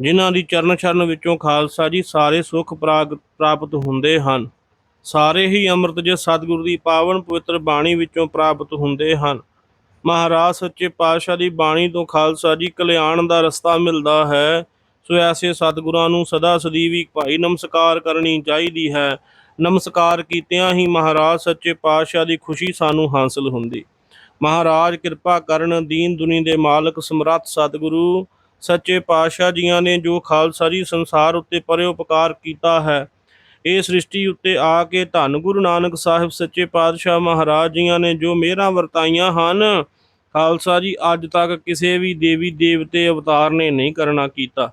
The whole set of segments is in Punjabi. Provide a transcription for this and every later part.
ਜਿਨ੍ਹਾਂ ਦੀ ਚਰਨ ਚਰਨ ਵਿੱਚੋਂ ਖਾਲਸਾ ਜੀ ਸਾਰੇ ਸੁੱਖ ਪ੍ਰਾਗ- ਪ੍ਰਾਪਤ ਹੁੰਦੇ ਹਨ। ਸਾਰੇ ਹੀ ਅੰਮ੍ਰਿਤ ਜੇ ਸਤਿਗੁਰੂ ਦੀ ਪਾਵਨ ਪਵਿੱਤਰ ਬਾਣੀ ਵਿੱਚੋਂ ਪ੍ਰਾਪਤ ਹੁੰਦੇ ਹਨ। ਮਹਾਰਾਜ ਸੱਚੇ ਪਾਤਸ਼ਾਹ ਦੀ ਬਾਣੀ ਤੋਂ ਖਾਲਸਾ ਜੀ ਕਲਿਆਣ ਦਾ ਰਸਤਾ ਮਿਲਦਾ ਹੈ। ਸੋ ਐਸੇ ਸਤਿਗੁਰਾਂ ਨੂੰ ਸਦਾ ਸਦੀਵੀ ਭਾਈ ਨਮਸਕਾਰ ਕਰਨੀ ਚਾਹੀਦੀ ਹੈ। ਨਮਸਕਾਰ ਕੀਤਿਆਂ ਹੀ ਮਹਾਰਾਜ ਸੱਚੇ ਪਾਤਸ਼ਾਹ ਦੀ ਖੁਸ਼ੀ ਸਾਨੂੰ ਹਾਸਲ ਹੁੰਦੀ। ਮਹਾਰਾਜ ਕਿਰਪਾ ਕਰਨ ਦੀਨ ਦੁਨੀ ਦੇ ਮਾਲਕ ਸਮਰੱਥ ਸਤਿਗੁਰੂ। ਸੱਚੇ ਪਾਤਸ਼ਾਹ ਜੀਆਂ ਨੇ ਜੋ ਖਾਲਸਾ ਜੀ ਸੰਸਾਰ ਉੱਤੇ ਪਰਉਪਕਾਰ ਕੀਤਾ ਹੈ, ਇਹ ਸ੍ਰਿਸ਼ਟੀ ਉੱਤੇ ਆ ਕੇ ਧੰਨ ਗੁਰੂ ਨਾਨਕ ਸਾਹਿਬ ਸੱਚੇ ਪਾਤਸ਼ਾਹ ਮਹਾਰਾਜ ਜੀਆਂ ਨੇ ਜੋ ਮਿਹਰਾਂ ਵਰਤਾਈਆਂ ਹਨ, ਖਾਲਸਾ ਜੀ ਅੱਜ ਤੱਕ ਕਿਸੇ ਵੀ ਦੇਵੀ ਦੇਵਤੇ ਅਵਤਾਰ ਨੇ ਨਹੀਂ ਕਰਨਾ ਕੀਤਾ।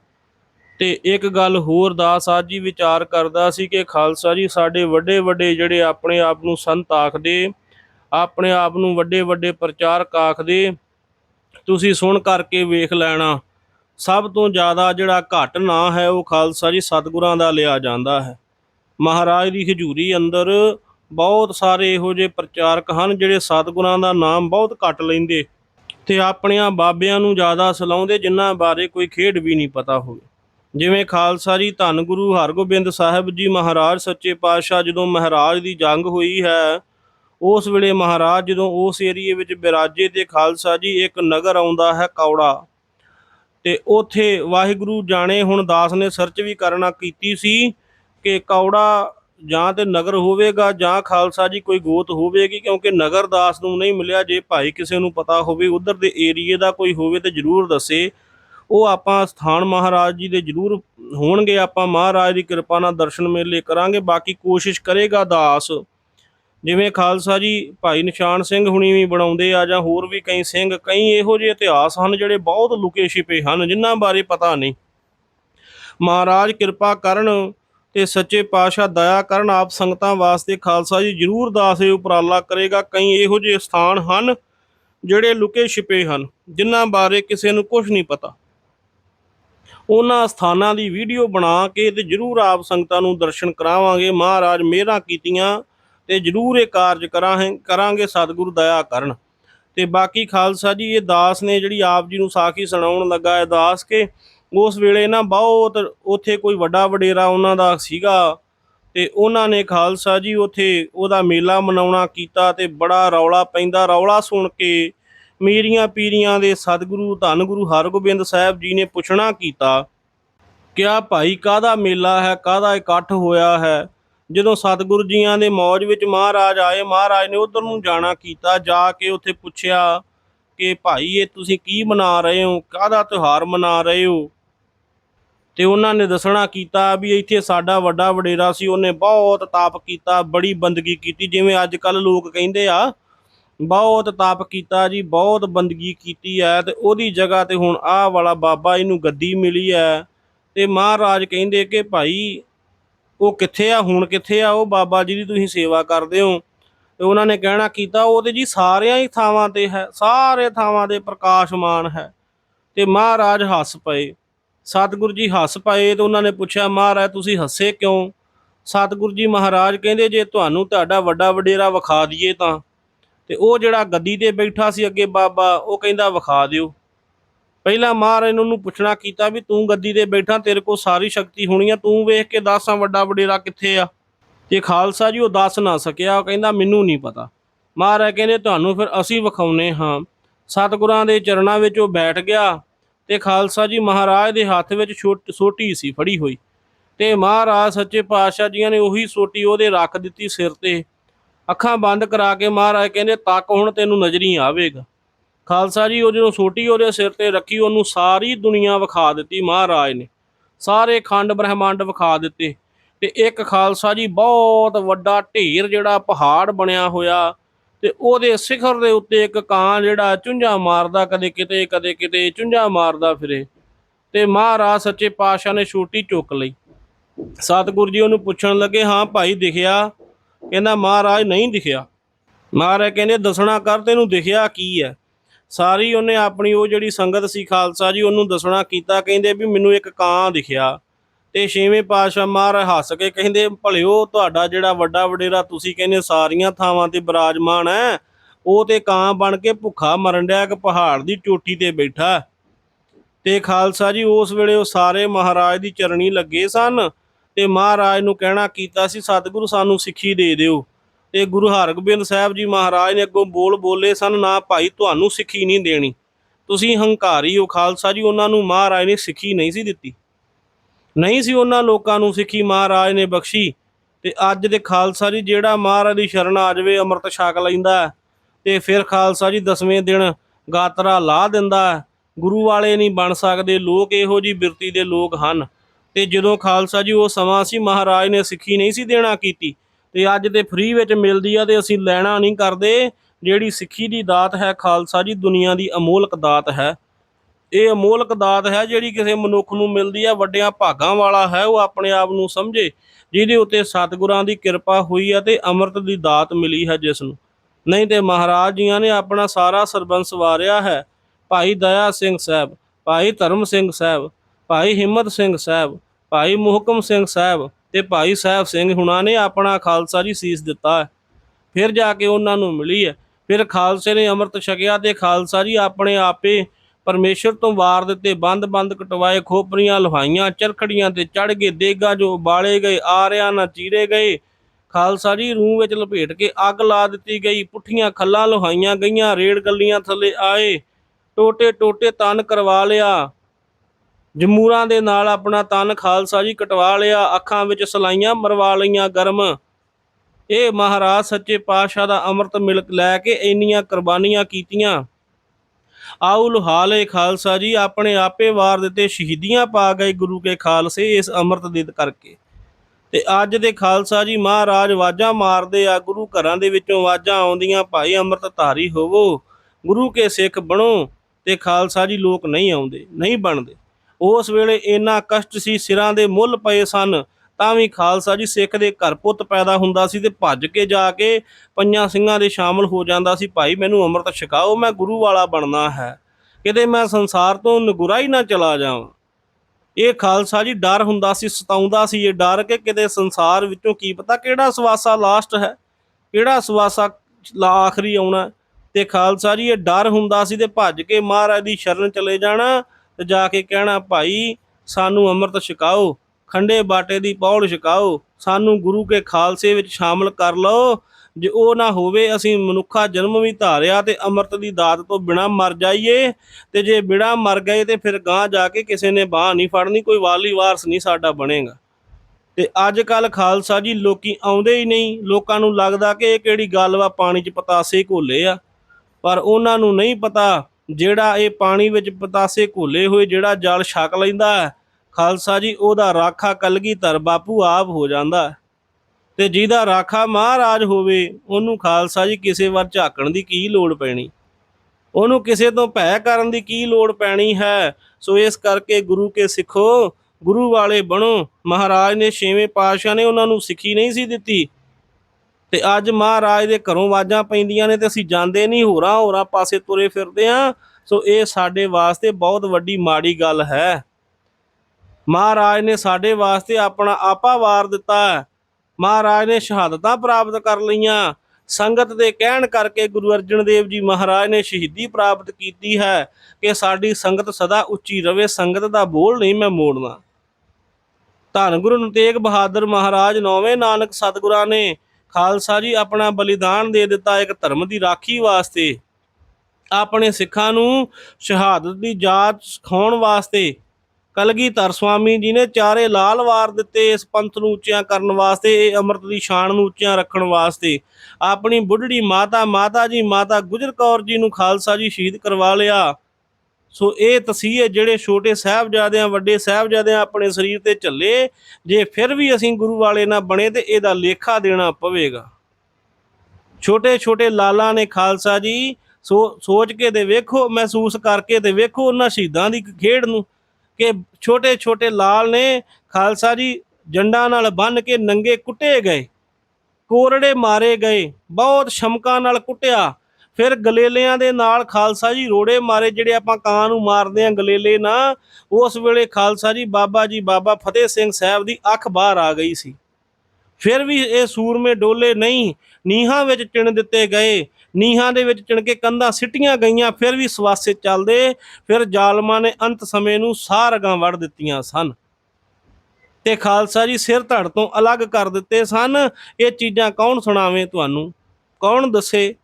ਤੇ ਇੱਕ ਗੱਲ ਹੋਰ ਦਾਸ ਅੱਜ ਹੀ ਵਿਚਾਰ ਕਰਦਾ ਸੀ ਕਿ ਖਾਲਸਾ ਜੀ ਸਾਡੇ ਵੱਡੇ ਵੱਡੇ ਜਿਹੜੇ ਆਪਣੇ ਆਪ ਨੂੰ ਸੰਤ ਆਖਦੇ, ਆਪਣੇ ਆਪ ਨੂੰ ਵੱਡੇ ਵੱਡੇ ਪ੍ਰਚਾਰਕ ਆਖਦੇ, ਤੁਸੀਂ ਸੁਣ ਕਰਕੇ ਵੇਖ ਲੈਣਾ। ਸਭ ਤੋਂ ਜ਼ਿਆਦਾ ਜਿਹੜਾ ਘੱਟ ਨਾਂ ਹੈ ਉਹ ਖਾਲਸਾ ਜੀ ਸਤਿਗੁਰਾਂ ਦਾ ਲਿਆ ਜਾਂਦਾ ਹੈ। ਮਹਾਰਾਜ ਦੀ ਹਜ਼ੂਰੀ ਅੰਦਰ ਬਹੁਤ ਸਾਰੇ ਇਹੋ ਜਿਹੇ ਪ੍ਰਚਾਰਕ ਹਨ ਜਿਹੜੇ ਸਤਿਗੁਰਾਂ ਦਾ ਨਾਮ ਬਹੁਤ ਘੱਟ ਲੈਂਦੇ ਤੇ ਆਪਣਿਆਂ ਬਾਬਿਆਂ ਨੂੰ ਜ਼ਿਆਦਾ ਸਲਾਉਂਦੇ ਜਿਨ੍ਹਾਂ ਬਾਰੇ ਕੋਈ ਖੇਡ ਵੀ ਨਹੀਂ ਪਤਾ ਹੋਵੇ। ਜਿਵੇਂ ਖਾਲਸਾ ਜੀ ਧੰਨ ਗੁਰੂ ਹਰਗੋਬਿੰਦ ਸਾਹਿਬ ਜੀ ਮਹਾਰਾਜ ਸੱਚੇ ਪਾਤਸ਼ਾਹ ਜਦੋਂ ਮਹਾਰਾਜ ਦੀ ਜੰਗ ਹੋਈ ਹੈ, ਉਸ ਵੇਲੇ ਮਹਾਰਾਜ ਜਦੋਂ ਉਸ ਏਰੀਏ ਵਿੱਚ ਬਿਰਾਜੇ ਤੇ ਖਾਲਸਾ ਜੀ ਇੱਕ ਨਗਰ ਆਉਂਦਾ ਹੈ ਕੌੜਾ। ਤੇ ਉਥੇ ਵਾਹਿਗੁਰੂ ਜਾਣੇ ਹੁਣ ਦਾਸ ਨੇ ਸਰਚ ਵੀ ਕਰਨਾ ਕੀਤੀ ਸੀ ਕਿ ਕੌੜਾ ਜਾਂ ਤੇ ਨਗਰ ਹੋਵੇਗਾ ਜਾਂ ਖਾਲਸਾ ਜੀ ਕੋਈ ਗੋਤ ਹੋਵੇਗੀ, ਕਿਉਂਕਿ ਨਗਰ ਦਾਸ ਨੂੰ ਨਹੀਂ ਮਿਲਿਆ। ਜੇ ਭਾਈ ਕਿਸੇ ਨੂੰ ਪਤਾ ਹੋਵੇ, ਉਧਰ ਦੇ ਏਰੀਏ ਦਾ ਕੋਈ ਹੋਵੇ ਤੇ ਜਰੂਰ ਦੱਸੇ। ਉਹ ਆਪਾਂ ਸਥਾਨ ਮਹਾਰਾਜ ਜੀ ਦੇ ਜਰੂਰ ਹੋਣਗੇ। ਆਪਾਂ ਮਹਾਰਾਜ ਦੀ ਕਿਰਪਾ ਨਾਲ ਦਰਸ਼ਨ ਮੇਲੇ ਕਰਾਂਗੇ। ਬਾਕੀ ਕੋਸ਼ਿਸ਼ ਕਰੇਗਾ ਦਾਸ ਜਿਵੇਂ ਖਾਲਸਾ ਜੀ ਭਾਈ ਨਿਸ਼ਾਨ ਸਿੰਘ ਹੁਣੀ ਵੀ ਬਣਾਉਂਦੇ ਆ ਜਾਂ ਹੋਰ ਵੀ ਕਈ ਸਿੰਘ, ਕਈ ਇਹੋ ਜਿਹੇ ਇਤਿਹਾਸ ਹਨ ਜਿਹੜੇ ਬਹੁਤ ਲੁਕੇ ਛਿਪੇ ਹਨ, ਜਿਨ੍ਹਾਂ ਬਾਰੇ ਪਤਾ ਨਹੀਂ। ਮਹਾਰਾਜ ਕਿਰਪਾ ਕਰਨ ਤੇ ਸੱਚੇ ਪਾਤਸ਼ਾਹ ਦਇਆ ਕਰਨ ਆਪ ਸੰਗਤਾਂ ਵਾਸਤੇ ਖਾਲਸਾ ਜੀ ਜਰੂਰ ਦਾਸ ਇਹ ਉਪਰਾਲਾ ਕਰੇਗਾ। ਕਈ ਇਹੋ ਜਿਹੇ ਸਥਾਨ ਹਨ ਜਿਹੜੇ ਲੁਕੇ ਛਿਪੇ ਹਨ, ਜਿਨ੍ਹਾਂ ਬਾਰੇ ਕਿਸੇ ਨੂੰ ਕੁਝ ਨਹੀਂ ਪਤਾ। ਉਹਨਾਂ ਸਥਾਨਾਂ ਦੀ ਵੀਡੀਓ ਬਣਾ ਕੇ ਤੇ ਜਰੂਰ ਆਪ ਸੰਗਤਾਂ ਨੂੰ ਦਰਸ਼ਨ ਕਰਾਵਾਂਗੇ। ਮਹਾਰਾਜ ਮਿਹਰਾਂ ਕੀਤੀਆਂ ਤੇ ਜਰੂਰ ਇਹ ਕਾਰਜ ਕਰਾਂ ਕਰਾਂਗੇ ਸਤਿਗੁਰੂ ਦਇਆ ਕਰਨ। ਤੇ ਬਾਕੀ ਖਾਲਸਾ ਜੀ, ਇਹ ਦਾਸ ਨੇ ਜਿਹੜੀ ਆਪ ਜੀ ਨੂੰ ਸਾਖੀ ਸੁਣਾਉਣ ਲੱਗਾ ਹੈ ਦਾਸ ਕੇ, ਉਸ ਵੇਲੇ ਨਾ ਬਹੁਤ ਉੱਥੇ ਕੋਈ ਵੱਡਾ ਵਡੇਰਾ ਉਹਨਾਂ ਦਾ ਸੀਗਾ ਤੇ ਉਹਨਾਂ ਨੇ ਖਾਲਸਾ ਜੀ ਉੱਥੇ ਉਹਦਾ ਮੇਲਾ ਮਨਾਉਣਾ ਕੀਤਾ ਤੇ ਬੜਾ ਰੌਲਾ ਪੈਂਦਾ। ਰੌਲਾ ਸੁਣ ਕੇ ਮੀਰੀਆਂ ਪੀਰੀਆਂ ਦੇ ਸਤਿਗੁਰੂ, ਧੰਨ ਗੁਰੂ ਹਰਗੋਬਿੰਦ ਸਾਹਿਬ ਜੀ ਨੇ ਪੁੱਛਣਾ ਕੀਤਾ, ਕਿਆ ਭਾਈ ਕਾਹਦਾ ਮੇਲਾ ਹੈ, ਕਾਹਦਾ ਇਕੱਠ ਹੋਇਆ ਹੈ? ਜਦੋਂ ਸਤਿਗੁਰੂ ਜੀਆਂ ਦੇ ਮੌਜ ਵਿੱਚ ਮਹਾਰਾਜ ਆਏ, ਮਹਾਰਾਜ ਨੇ ਉਧਰ ਨੂੰ ਜਾਣਾ ਕੀਤਾ, ਜਾ ਕੇ ਉੱਥੇ ਪੁੱਛਿਆ ਕਿ ਭਾਈ ਇਹ ਤੁਸੀਂ ਕੀ ਮਨਾ ਰਹੇ ਹੋ? ਕਾਹਦਾ ਤਿਉਹਾਰ ਮਨਾ ਰਹੇ ਹੋ? ਤੇ ਉਹਨਾਂ ਨੇ ਦੱਸਣਾ ਕੀਤਾ ਵੀ ਇੱਥੇ ਸਾਡਾ ਵੱਡਾ ਵਡੇਰਾ ਸੀ, ਉਹਨੇ ਬਹੁਤ ਤਾਪ ਕੀਤਾ, ਬੜੀ ਬੰਦਗੀ ਕੀਤੀ, ਜਿਵੇਂ ਅੱਜ ਕੱਲ ਲੋਕ ਕਹਿੰਦੇ ਆ, ਬਹੁਤ ਤਾਪ ਕੀਤਾ ਜੀ, ਬਹੁਤ ਬੰਦਗੀ ਕੀਤੀ ਹੈ, ਤੇ ਉਹਦੀ ਜਗ੍ਹਾ ਤੇ ਹੁਣ ਆਹ ਵਾਲਾ ਬਾਬਾ ਇਹਨੂੰ ਗੱਦੀ ਮਿਲੀ ਹੈ। ਤੇ ਮਹਾਰਾਜ ਕਹਿੰਦੇ ਕਿ ਭਾਈ ਉਹ ਕਿੱਥੇ ਆ, ਹੁਣ ਕਿੱਥੇ ਆ, ਉਹ ਬਾਬਾ ਜੀ ਦੀ ਤੁਸੀਂ ਸੇਵਾ ਕਰਦੇ ਹੋ। ਤੇ ਉਹਨਾਂ ਨੇ ਕਹਿਣਾ ਕੀਤਾ, ਉਹ ਤੇ ਜੀ ਸਾਰਿਆਂ ਹੀ ਥਾਵਾਂ ਤੇ ਹੈ, ਸਾਰੇ ਥਾਵਾਂ ਦੇ ਪ੍ਰਕਾਸ਼ਮਾਨ ਹੈ। ਤੇ ਮਹਾਰਾਜ ਹੱਸ ਪਏ। ਸਤਿਗੁਰੂ ਜੀ ਹੱਸ ਪਏ ਤੇ ਉਹਨਾਂ ਨੇ ਪੁੱਛਿਆ, ਮਹਾਰਾਜ ਤੁਸੀਂ ਹੱਸੇ ਕਿਉਂ? ਸਤਿਗੁਰੂ ਜੀ ਮਹਾਰਾਜ ਕਹਿੰਦੇ, ਜੇ ਤੁਹਾਨੂੰ ਤੁਹਾਡਾ ਵੱਡਾ ਵਡੇਰਾ ਵਿਖਾ ਦਈਏ ਤਾਂ। ਤੇ ਉਹ ਜਿਹੜਾ ਗੱਦੀ ਤੇ ਬੈਠਾ ਸੀ ਅੱਗੇ ਬਾਬਾ, ਉਹ ਕਹਿੰਦਾ, ਵਿਖਾ ਦਿਓ। ਪਹਿਲਾਂ ਮਹਾਰਾਜ ਨੇ ਉਹਨੂੰ ਪੁੱਛਣਾ ਕੀਤਾ ਵੀ ਤੂੰ ਗੱਦੀ ਤੇ ਬੈਠਾ, ਤੇਰੇ ਕੋਲ ਸਾਰੀ ਸ਼ਕਤੀ ਹੋਣੀ ਆ, ਤੂੰ ਵੇਖ ਕੇ ਦੱਸਾਂ ਵੱਡਾ ਵਡੇਰਾ ਕਿੱਥੇ ਆ? ਤੇ ਖਾਲਸਾ ਜੀ ਉਹ ਦੱਸ ਨਾ ਸਕਿਆ, ਉਹ ਕਹਿੰਦਾ ਮੈਨੂੰ ਨਹੀਂ ਪਤਾ। ਮਹਾਰਾਜ ਕਹਿੰਦੇ, ਤੁਹਾਨੂੰ ਫਿਰ ਅਸੀਂ ਵਿਖਾਉਨੇ ਹਾਂ। ਸਤਿਗੁਰਾਂ ਦੇ ਚਰਨਾਂ ਵਿੱਚ ਉਹ ਬੈਠ ਗਿਆ ਤੇ ਖਾਲਸਾ ਜੀ ਮਹਾਰਾਜ ਦੇ ਹੱਥ ਵਿੱਚ ਛੋਟ- ਸੋਟੀ ਸੀ, ਫੜੀ ਹੋਈ। ਤੇ ਮਹਾਰਾਜ ਸੱਚੇ ਪਾਤਸ਼ਾਹ ਜੀਆਂ ਨੇ ਉਹੀ ਸੋਟੀ ਉਹਦੇ ਰੱਖ ਦਿੱਤੀ ਸਿਰ ਤੇ। ਅੱਖਾਂ ਬੰਦ ਕਰਾ ਕੇ ਮਹਾਰਾਜ ਕਹਿੰਦੇ, ਤੱਕ ਹੁਣ ਤੈਨੂੰ ਨਜ਼ਰੀ ਆਵੇਗਾ। ਖਾਲਸਾ ਜੀ, ਉਹ ਜਦੋਂ ਛੋਟੀ ਉਹਦੇ ਸਿਰ ਤੇ ਰੱਖੀ, ਉਹਨੂੰ ਸਾਰੀ ਦੁਨੀਆ ਵਿਖਾ ਦਿੱਤੀ, ਮਹਾਰਾਜ ਨੇ। ਸਾਰੇ ਖੰਡ ਬ੍ਰਹਿਮੰਡ ਵਿਖਾ ਦਿੱਤੇ। ਤੇ ਇੱਕ ਖਾਲਸਾ ਜੀ ਬਹੁਤ ਵੱਡਾ ਢੇਰ ਜਿਹੜਾ ਪਹਾੜ ਬਣਿਆ ਹੋਇਆ, ਤੇ ਉਹਦੇ ਸਿਖਰ ਦੇ ਉੱਤੇ ਇੱਕ ਕਾਂ ਜਿਹੜਾ ਚੁੰਝਾ ਮਾਰਦਾ, ਕਦੇ ਕਿਤੇ ਕਦੇ ਕਿਤੇ ਚੁੰਝਾ ਮਾਰਦਾ ਫਿਰੇ। ਤੇ ਮਹਾਰਾਜ ਸੱਚੇ ਪਾਤਸ਼ਾਹ ਨੇ ਛੋਟੀ ਚੁੱਕ ਲਈ। ਸਤਿਗੁਰੂ ਜੀ ਉਹਨੂੰ ਪੁੱਛਣ ਲੱਗੇ, ਹਾਂ ਭਾਈ, ਦਿਖਿਆ? ਕਹਿੰਦਾ, ਮਹਾਰਾਜ, ਨਹੀਂ ਦਿਖਿਆ। ਮਹਾਰਾਜ ਕਹਿੰਦੇ, ਦੱਸਣਾ ਕਰ, ਤੈਨੂੰ ਦਿਖਿਆ ਕੀ ਹੈ? ਸਾਰੀ ਉਹਨੇ ਆਪਣੀ ਉਹ ਜਿਹੜੀ ਸੰਗਤ ਸੀ ਖਾਲਸਾ ਜੀ, ਉਹਨੂੰ ਦੱਸਣਾ ਕੀਤਾ, ਕਹਿੰਦੇ ਵੀ ਮੈਨੂੰ ਇੱਕ ਕਾਂ ਦਿਖਿਆ ਤੇ ਛੇਵੇਂ ਪਾਤਸ਼ਾਹ ਮਹਾਰਾਜ ਹੱਸ ਕੇ ਕਹਿੰਦੇ, ਭਲਿਓ ਤੁਹਾਡਾ ਜਿਹੜਾ ਵੱਡਾ ਵਡੇਰਾ ਤੁਸੀਂ ਕਹਿੰਦੇ ਸਾਰੀਆਂ ਥਾਵਾਂ ਤੇ ਬਿਰਾਜਮਾਨ ਹੈ, ਉਹ ਤੇ ਕਾਂ ਬਣ ਕੇ ਭੁੱਖਾ ਮਰਨ ਡਿਆ, ਇੱਕ ਪਹਾੜ ਦੀ ਚੋਟੀ ਤੇ ਬੈਠਾ ਤੇ ਖਾਲਸਾ ਜੀ, ਉਸ ਵੇਲੇ ਉਹ ਸਾਰੇ ਮਹਾਰਾਜ ਦੀ ਚਰਣੀ ਲੱਗੇ ਸਨ ਤੇ ਮਹਾਰਾਜ ਨੂੰ ਕਹਿਣਾ ਕੀਤਾ ਸੀ, ਸਤਿਗੁਰੂ ਸਾਨੂੰ ਸਿੱਖੀ ਦੇ ਦਿਓ। ਤੇ ਗੁਰੂ ਹਰਗੋਬਿੰਦ ਸਾਹਿਬ ਜੀ ਮਹਾਰਾਜ ਨੇ ਅੱਗੋਂ ਬੋਲ ਬੋਲੇ ਸਨ ਨਾ ਭਾਈ ਤੁਹਾਨੂੰ ਸਿੱਖੀ ਨਹੀਂ ਦੇਣੀ। ਤੁਸੀਂ ਹੰਕਾਰੀ ਹੋ ਖਾਲਸਾ ਜੀ ਉਹਨਾਂ ਨੂੰ ਮਹਾਰਾਜ ਨੇ ਸਿੱਖੀ ਨਹੀਂ ਸੀ ਦਿੱਤੀ। ਨਹੀਂ ਸੀ ਉਹਨਾਂ ਲੋਕਾਂ ਨੂੰ ਸਿੱਖੀ ਮਹਾਰਾਜ ਨੇ ਬਖਸ਼ੀ। ਤੇ ਅੱਜ ਦੇ ਖਾਲਸਾ ਜੀ ਜਿਹੜਾ ਮਹਾਰਾਜ ਦੀ ਸ਼ਰਨ ਆ ਜਾਵੇ ਅੰਮ੍ਰਿਤ ਛਕ ਲੈਂਦਾ ਹੈ, ਤੇ ਫਿਰ ਖਾਲਸਾ ਜੀ ਦਸਵੇਂ ਦਿਨ ਗਾਤਰਾ ਲਾ ਦਿੰਦਾ ਗੁਰੂ ਵਾਲੇ ਨਹੀਂ ਬਣ ਸਕਦੇ ਲੋਕ ਇਹੋ ਜੀ ਬਿਰਤੀ ਦੇ ਲੋਕ ਹਨ। ਤੇ ਜਦੋਂ ਖਾਲਸਾ ਜੀ ਉਹ ਸਮਾਂ ਸੀ ਮਹਾਰਾਜ ਨੇ ਸਿੱਖੀ ਨਹੀਂ ਸੀ ਦੇਣਾ ਕੀਤੀ ਤੇ ਅੱਜ ਤੇ ਫ੍ਰੀ ਵਿੱਚ ਮਿਲਦੀ ਆ ਤੇ ਅਸੀਂ ਲੈਣਾ ਨਹੀਂ ਕਰਦੇ। ਜਿਹੜੀ ਸਿੱਖੀ ਦੀ ਦਾਤ ਹੈ ਖਾਲਸਾ ਜੀ, ਦੁਨੀਆ ਦੀ ਅਮੋਲਕ ਦਾਤ ਹੈ। ਇਹ ਅਮੋਲਕ ਦਾਤ ਹੈ ਜਿਹੜੀ ਕਿਸੇ ਮਨੁੱਖ ਨੂੰ ਮਿਲਦੀ ਹੈ ਵੱਡਿਆਂ ਭਾਗਾਂ ਵਾਲਾ ਹੈ, ਉਹ ਆਪਣੇ ਆਪ ਨੂੰ ਸਮਝੇ। ਜਿਹਦੇ ਉੱਤੇ ਸਤਿਗੁਰਾਂ ਦੀ ਕਿਰਪਾ ਹੋਈ ਹੈ ਤੇ ਅੰਮ੍ਰਿਤ ਦੀ ਦਾਤ ਮਿਲੀ ਹੈ ਜਿਸ ਨੂੰ। ਨਹੀਂ ਤੇ ਮਹਾਰਾਜ ਜੀਆਂ ਨੇ ਆਪਣਾ ਸਾਰਾ ਸਰਬੰਸ ਵਾਰਿਆ ਹੈ। ਭਾਈ ਦਇਆ ਸਿੰਘ ਸਾਹਿਬ, ਭਾਈ ਧਰਮ ਸਿੰਘ ਸਾਹਿਬ, ਭਾਈ ਹਿੰਮਤ ਸਿੰਘ ਸਾਹਿਬ, ਭਾਈ ਮੁਹਕਮ ਸਿੰਘ ਸਾਹਿਬ ਤੇ ਭਾਈ ਸਾਹਿਬ ਸਿੰਘ ਹੁਣਾਂ ਨੇ ਆਪਣਾ ਖਾਲਸਾ ਜੀ ਸੀਸ ਦਿੱਤਾ ਫਿਰ ਜਾ ਕੇ ਉਹਨਾਂ ਨੂੰ ਮਿਲੀ ਹੈ। ਫਿਰ ਖਾਲਸੇ ਨੇ ਅੰਮ੍ਰਿਤ ਛਕਿਆ ਤੇ ਖਾਲਸਾ ਜੀ ਆਪਣੇ ਆਪੇ ਪਰਮੇਸ਼ਰ ਤੋਂ ਵਾਰ ਦਿੱਤੇ ਬੰਦ-ਬੰਦ ਕਟਵਾਏ, ਖੋਪਰੀਆਂ ਲੁਹਾਈਆਂ ਚਰਖੜੀਆਂ ਤੇ ਚੜ ਗਏ, ਦੇਗਾ ਜੋ ਬਾਲੇ ਗਏ, ਆਰਿਆਂ ਨਾ ਚੀਰੇ ਗਏ। ਖਾਲਸਾ ਜੀ ਰੂਹ ਵਿੱਚ ਲਪੇਟ ਕੇ ਅੱਗ ਲਾ ਦਿੱਤੀ ਗਈ, ਪੁੱਠੀਆਂ ਖੱਲਾਂ ਲੁਹਾਈਆਂ ਗਈਆਂ ਰੇੜ ਗੱਲੀਆਂ ਥੱਲੇ ਆਏ। ਟੋਟੇ ਟੋਟੇ ਤਨ ਕਰਵਾ ਲਿਆ। ਜਮੂਰਾਂ ਦੇ ਨਾਲ ਆਪਣਾ ਤਨ ਖਾਲਸਾ ਜੀ ਕਟਵਾ ਲਿਆ, ਅੱਖਾਂ ਵਿੱਚ ਸਲਾਈਆਂ ਮਰਵਾ ਲਈਆਂ ਗਰਮ। ਇਹ ਮਹਾਰਾਜ ਸੱਚੇ ਪਾਤਸ਼ਾਹ ਦਾ ਅੰਮ੍ਰਿਤ ਮਿਲ ਲੈ ਕੇ ਇੰਨੀਆਂ ਕੁਰਬਾਨੀਆਂ ਕੀਤੀਆਂ। ਆਉ ਲੁਹਾਲੇ ਖਾਲਸਾ ਜੀ, ਆਪਣੇ ਆਪੇ ਵਾਰ ਦਿੱਤੇ ਸ਼ਹੀਦੀਆਂ ਪਾ ਗਏ ਗੁਰੂ ਕੇ ਖਾਲਸੇ ਇਸ ਅੰਮ੍ਰਿਤ ਦੇ ਕਰਕੇ। ਤੇ ਅੱਜ ਦੇ ਖਾਲਸਾ ਜੀ ਮਹਾਰਾਜ ਆਵਾਜ਼ਾਂ ਮਾਰਦੇ ਆ, ਗੁਰੂ ਘਰਾਂ ਦੇ ਵਿੱਚੋਂ ਆਵਾਜ਼ਾਂ ਆਉਂਦੀਆਂ, ਭਾਈ ਅੰਮ੍ਰਿਤ ਧਾਰੀ ਹੋਵੋ, ਗੁਰੂ ਕੇ ਸਿੱਖ ਬਣੋ। ਤੇ ਖਾਲਸਾ ਜੀ ਲੋਕ ਨਹੀਂ ਆਉਂਦੇ, ਨਹੀਂ ਬਣਦੇ। ਉਸ ਵੇਲੇ ਇੰਨਾ ਕਸ਼ਟ ਸੀ, ਸਿਰਾਂ ਦੇ ਮੁੱਲ ਪਏ ਸਨ, ਤਾਂ ਵੀ ਖਾਲਸਾ ਜੀ ਸਿੱਖ ਦੇ ਘਰ ਪੁੱਤ ਪੈਦਾ ਹੁੰਦਾ ਸੀ ਤੇ ਭੱਜ ਕੇ ਜਾ ਕੇ ਪੰਜਾਂ ਸਿੰਘਾਂ ਦੇ ਸ਼ਾਮਲ ਹੋ ਜਾਂਦਾ ਸੀ, ਭਾਈ ਮੈਨੂੰ ਅੰਮ੍ਰਿਤ ਛਕਾਓ, ਮੈਂ ਗੁਰੂ ਵਾਲਾ ਬਣਨਾ ਹੈ, ਕਿਤੇ ਮੈਂ ਸੰਸਾਰ ਤੋਂ ਨਗੁਰਾ ਹੀ ਨਾ ਚਲਾ ਜਾਵਾਂ। ਇਹ ਖਾਲਸਾ ਜੀ ਡਰ ਹੁੰਦਾ ਸੀ, ਸਤਾਉਂਦਾ ਸੀ, ਇਹ ਡਰ ਕਿ ਕਿਤੇ ਸੰਸਾਰ ਵਿੱਚੋਂ ਕੀ ਪਤਾ ਕਿਹੜਾ ਸਵਾਸਾ ਲਾਸਟ ਹੈ, ਕਿਹੜਾ ਸਵਾਸਾ ਆਖਰੀ ਆਉਣਾ ਤੇ ਖਾਲਸਾ ਜੀ ਇਹ ਡਰ ਹੁੰਦਾ ਸੀ ਤੇ ਭੱਜ ਕੇ ਮਹਾਰਾਜ ਦੀ ਸ਼ਰਨ ਚਲੇ ਜਾਣਾ ਤੇ ਜਾ ਕੇ ਕਹਿਣਾ, ਭਾਈ, ਸਾਨੂੰ ਅੰਮ੍ਰਿਤ ਛਕਾਓ, ਖੰਡੇ ਬਾਟੇ ਦੀ ਪੌੜ ਛਕਾਓ, ਸਾਨੂੰ ਗੁਰੂ ਕੇ ਖਾਲਸੇ ਵਿੱਚ ਸ਼ਾਮਲ ਕਰ ਲਓ। ਜੇ ਉਹ ਨਾ ਹੋਵੇ, ਅਸੀਂ ਮਨੁੱਖਾ ਜਨਮ ਵੀ ਧਾਰਿਆ ਤੇ ਅੰਮ੍ਰਿਤ ਦੀ ਦਾਤ ਤੋਂ ਬਿਨਾ ਮਰ ਜਾਈਏ। ਤੇ ਜੇ ਬਿਨਾ ਮਰ ਗਏ ਤੇ ਫਿਰ ਗਾਂ ਜਾ ਕੇ ਕਿਸੇ ਨੇ ਬਾਹ ਨਹੀਂ ਫੜਨੀ, ਕੋਈ ਵਾਲੀ ਵਾਰਸ ਨਹੀਂ ਸਾਡਾ ਬਣੇਗਾ। ਤੇ ਅੱਜ ਕੱਲ ਖਾਲਸਾ ਜੀ, ਲੋਕੀ ਆਉਂਦੇ ਹੀ ਨਹੀਂ। ਲੋਕਾਂ ਨੂੰ ਲੱਗਦਾ ਕਿ ਇਹ ਕਿਹੜੀ ਗੱਲ ਵਾ, ਪਾਣੀ 'ਚ ਪਤਾਸੇ ਘੋਲੇ ਆ। ਪਰ ਉਹਨਾਂ ਨੂੰ ਨਹੀਂ ਪਤਾ ਜਿਹੜਾ ਇਹ ਪਾਣੀ ਵਿੱਚ ਪਤਾਸੇ ਘੋਲੇ ਹੋਏ, ਜਿਹੜਾ ਜਲ ਛਕ ਲੈਂਦਾ ਖਾਲਸਾ ਜੀ, ਉਹਦਾ ਰਾਖਾ ਕਲਗੀਧਰ ਬਾਪੂ ਆਪ ਹੋ ਜਾਂਦਾ ਹੈ। ਤੇ ਜਿਹਦਾ ਰਾਖਾ ਮਹਾਰਾਜ ਹੋਵੇ, ਉਹਨੂੰ ਖਾਲਸਾ ਜੀ ਕਿਸੇ ਵਾਰ ਝਾਕਣ ਦੀ ਕੀ ਲੋੜ ਪੈਣੀ? ਉਹਨੂੰ ਕਿਸੇ ਤੋਂ ਭੈ ਕਰਨ ਦੀ ਕੀ ਲੋੜ ਪੈਣੀ ਹੈ? ਸੋ ਇਸ ਕਰਕੇ ਗੁਰੂ ਕੇ ਸਿੱਖੋ, ਗੁਰੂ ਵਾਲੇ ਬਣੋ। ਮਹਾਰਾਜ ਨੇ ਛੇਵੇਂ ਪਾਤਸ਼ਾਹ ਨੇ ਉਹਨਾਂ ਨੂੰ ਸਿੱਖੀ ਨਹੀਂ ਸੀ ਦਿੱਤੀ। ਤੇ ਅੱਜ ਮਹਾਰਾਜ ਦੇ ਘਰੋਂ ਆਵਾਜ਼ਾਂ ਪੈਂਦੀਆਂ ਨੇ ਤੇ ਅਸੀਂ ਜਾਂਦੇ ਨਹੀਂ, ਹੋਰਾਂ ਹੋਰਾਂ ਪਾਸੇ ਤੁਰੇ ਫਿਰਦੇ ਆ ਸੋ ਇਹ ਸਾਡੇ ਵਾਸਤੇ ਬਹੁਤ ਵੱਡੀ ਮਾੜੀ ਗੱਲ ਹੈ। ਮਹਾਰਾਜ ਨੇ ਸਾਡੇ ਵਾਸਤੇ ਆਪਣਾ ਆਪਾ ਵਾਰ ਦਿੱਤਾ ਮਹਾਰਾਜ ਨੇ ਸ਼ਹਾਦਤਾਂ ਪ੍ਰਾਪਤ ਕਰ ਲਈਆਂ। ਸੰਗਤ ਦੇ ਕਹਿਣ ਕਰਕੇ ਗੁਰੂ ਅਰਜਨ ਦੇਵ ਜੀ ਮਹਾਰਾਜ ਨੇ ਸ਼ਹੀਦੀ ਪ੍ਰਾਪਤ ਕੀਤੀ ਹੈ ਕਿ ਸਾਡੀ ਸੰਗਤ ਸਦਾ ਉੱਚੀ ਰਵੇ, ਸੰਗਤ ਦਾ ਬੋਲ ਨਹੀਂ ਮੈਂ ਮੋੜਨਾ। ਧੰਨ ਗੁਰੂ ਤੇਗ ਬਹਾਦਰ ਮਹਾਰਾਜ, ਨੌਵੇਂ ਨਾਨਕ ਸਤਿਗੁਰਾਂ ਨੇ ਖਾਲਸਾ ਜੀ ਆਪਣਾ ਬਲੀਦਾਨ ਦੇ ਦਿੱਤਾ ਇੱਕ ਧਰਮ ਦੀ ਰਾਖੀ ਵਾਸਤੇ। ਆਪਣੇ ਸਿੱਖਾਂ ਨੂੰ ਸ਼ਹਾਦਤ ਦੀ ਜਾਚ ਸਿਖਾਉਣ ਵਾਸਤੇ ਕਲਗੀਧਰ ਸਵਾਮੀ ਜੀ ਨੇ ਚਾਰੇ ਲਾਲ ਵਾਰ ਦਿੱਤੇ ਇਸ ਪੰਥ ਨੂੰ ਉੱਚਿਆਂ ਕਰਨ ਵਾਸਤੇ, ਇਹ ਅੰਮ੍ਰਿਤ ਦੀ ਸ਼ਾਨ ਨੂੰ ਉੱਚਿਆਂ ਰੱਖਣ ਵਾਸਤੇ। ਆਪਣੀ ਬੁੱਢੜੀ ਮਾਤਾ ਮਾਤਾ ਜੀ, ਮਾਤਾ ਗੁਜਰ ਕੌਰ ਜੀ ਨੂੰ ਖਾਲਸਾ ਜੀ ਸ਼ਹੀਦ ਕਰਵਾ ਲਿਆ। ਸੋ ਇਹ ਤਸੀਹੇ ਜਿਹੜੇ ਛੋਟੇ ਸਾਹਿਬਜ਼ਾਦਿਆਂ, ਵੱਡੇ ਸਾਹਿਬਜ਼ਾਦਿਆਂ ਆਪਣੇ ਸਰੀਰ ਤੇ ਝੱਲੇ, ਜੇ ਫਿਰ ਵੀ ਅਸੀਂ ਗੁਰੂ ਵਾਲੇ ਨਾ ਬਣੇ ਤੇ ਇਹਦਾ ਲੇਖਾ ਦੇਣਾ ਪਵੇਗਾ। ਛੋਟੇ ਛੋਟੇ ਲਾਲਾਂ ਨੇ ਖਾਲਸਾ ਜੀ, ਸੋ ਸੋਚ ਕੇ ਤੇ ਵੇਖੋ, ਮਹਿਸੂਸ ਕਰਕੇ ਤੇ ਵੇਖੋ ਉਹਨਾਂ ਸ਼ਹੀਦਾਂ ਦੀ ਖੇਡ ਨੂੰ ਕਿ ਛੋਟੇ ਛੋਟੇ ਲਾਲ ਨੇ ਖਾਲਸਾ ਜੀ ਜੰਡਾਂ ਨਾਲ ਬੰਨ ਕੇ ਨੰਗੇ ਕੁੱਟੇ ਗਏ, ਕੋਰੜੇ ਮਾਰੇ ਗਏ, ਬਹੁਤ ਸ਼ਮਕਾਂ ਨਾਲ ਕੁੱਟਿਆ। ਫਿਰ ਗਲੇਲਿਆਂ ਦੇ ਨਾਲ ਖਾਲਸਾ ਜੀ ਰੋੜੇ ਮਾਰੇ ਜਿਹੜੇ ਆਪਾਂ ਕਾਂ ਨੂੰ ਮਾਰਦੇ ਆ ਗਲੇਲੇ ਨਾ, ਉਸ ਵੇਲੇ ਖਾਲਸਾ ਜੀ ਬਾਬਾ ਜੀ, ਬਾਬਾ ਫਤਿਹ ਸਿੰਘ ਸਾਹਿਬ ਦੀ ਅੱਖ ਬਾਹਰ ਆ ਗਈ ਸੀ। ਫਿਰ ਵੀ ਇਹ ਸੂਰਮੇ ਡੋਲੇ ਨਹੀਂ, ਨੀਹਾਂ ਵਿੱਚ ਚਿਣ ਦਿੱਤੇ ਗਏ, ਨੀਹਾਂ ਦੇ ਵਿੱਚ ਚਿਣ ਕੇ ਕੰਧਾਂ ਸਿੱਟੀਆਂ ਗਈਆਂ, ਫਿਰ ਵੀ ਸਵਾਸੇ ਚੱਲਦੇ, ਫਿਰ ਜ਼ਾਲਮਾਂ ਨੇ ਅੰਤ ਸਮੇਂ ਨੂੰ ਸਾਰਗਾਂ ਵੜ ਦਿੱਤੀਆਂ ਸਨ। ਤੇ ਖਾਲਸਾ ਜੀ ਸਿਰ ਧੜ ਤੋਂ ਅਲੱਗ ਕਰ ਦਿੱਤੇ ਸਨ, ਇਹ ਚੀਜ਼ਾਂ ਕੌਣ ਸੁਣਾਵੇ ਤੁਹਾਨੂੰ? ਕੌਣ ਦੱਸੇ?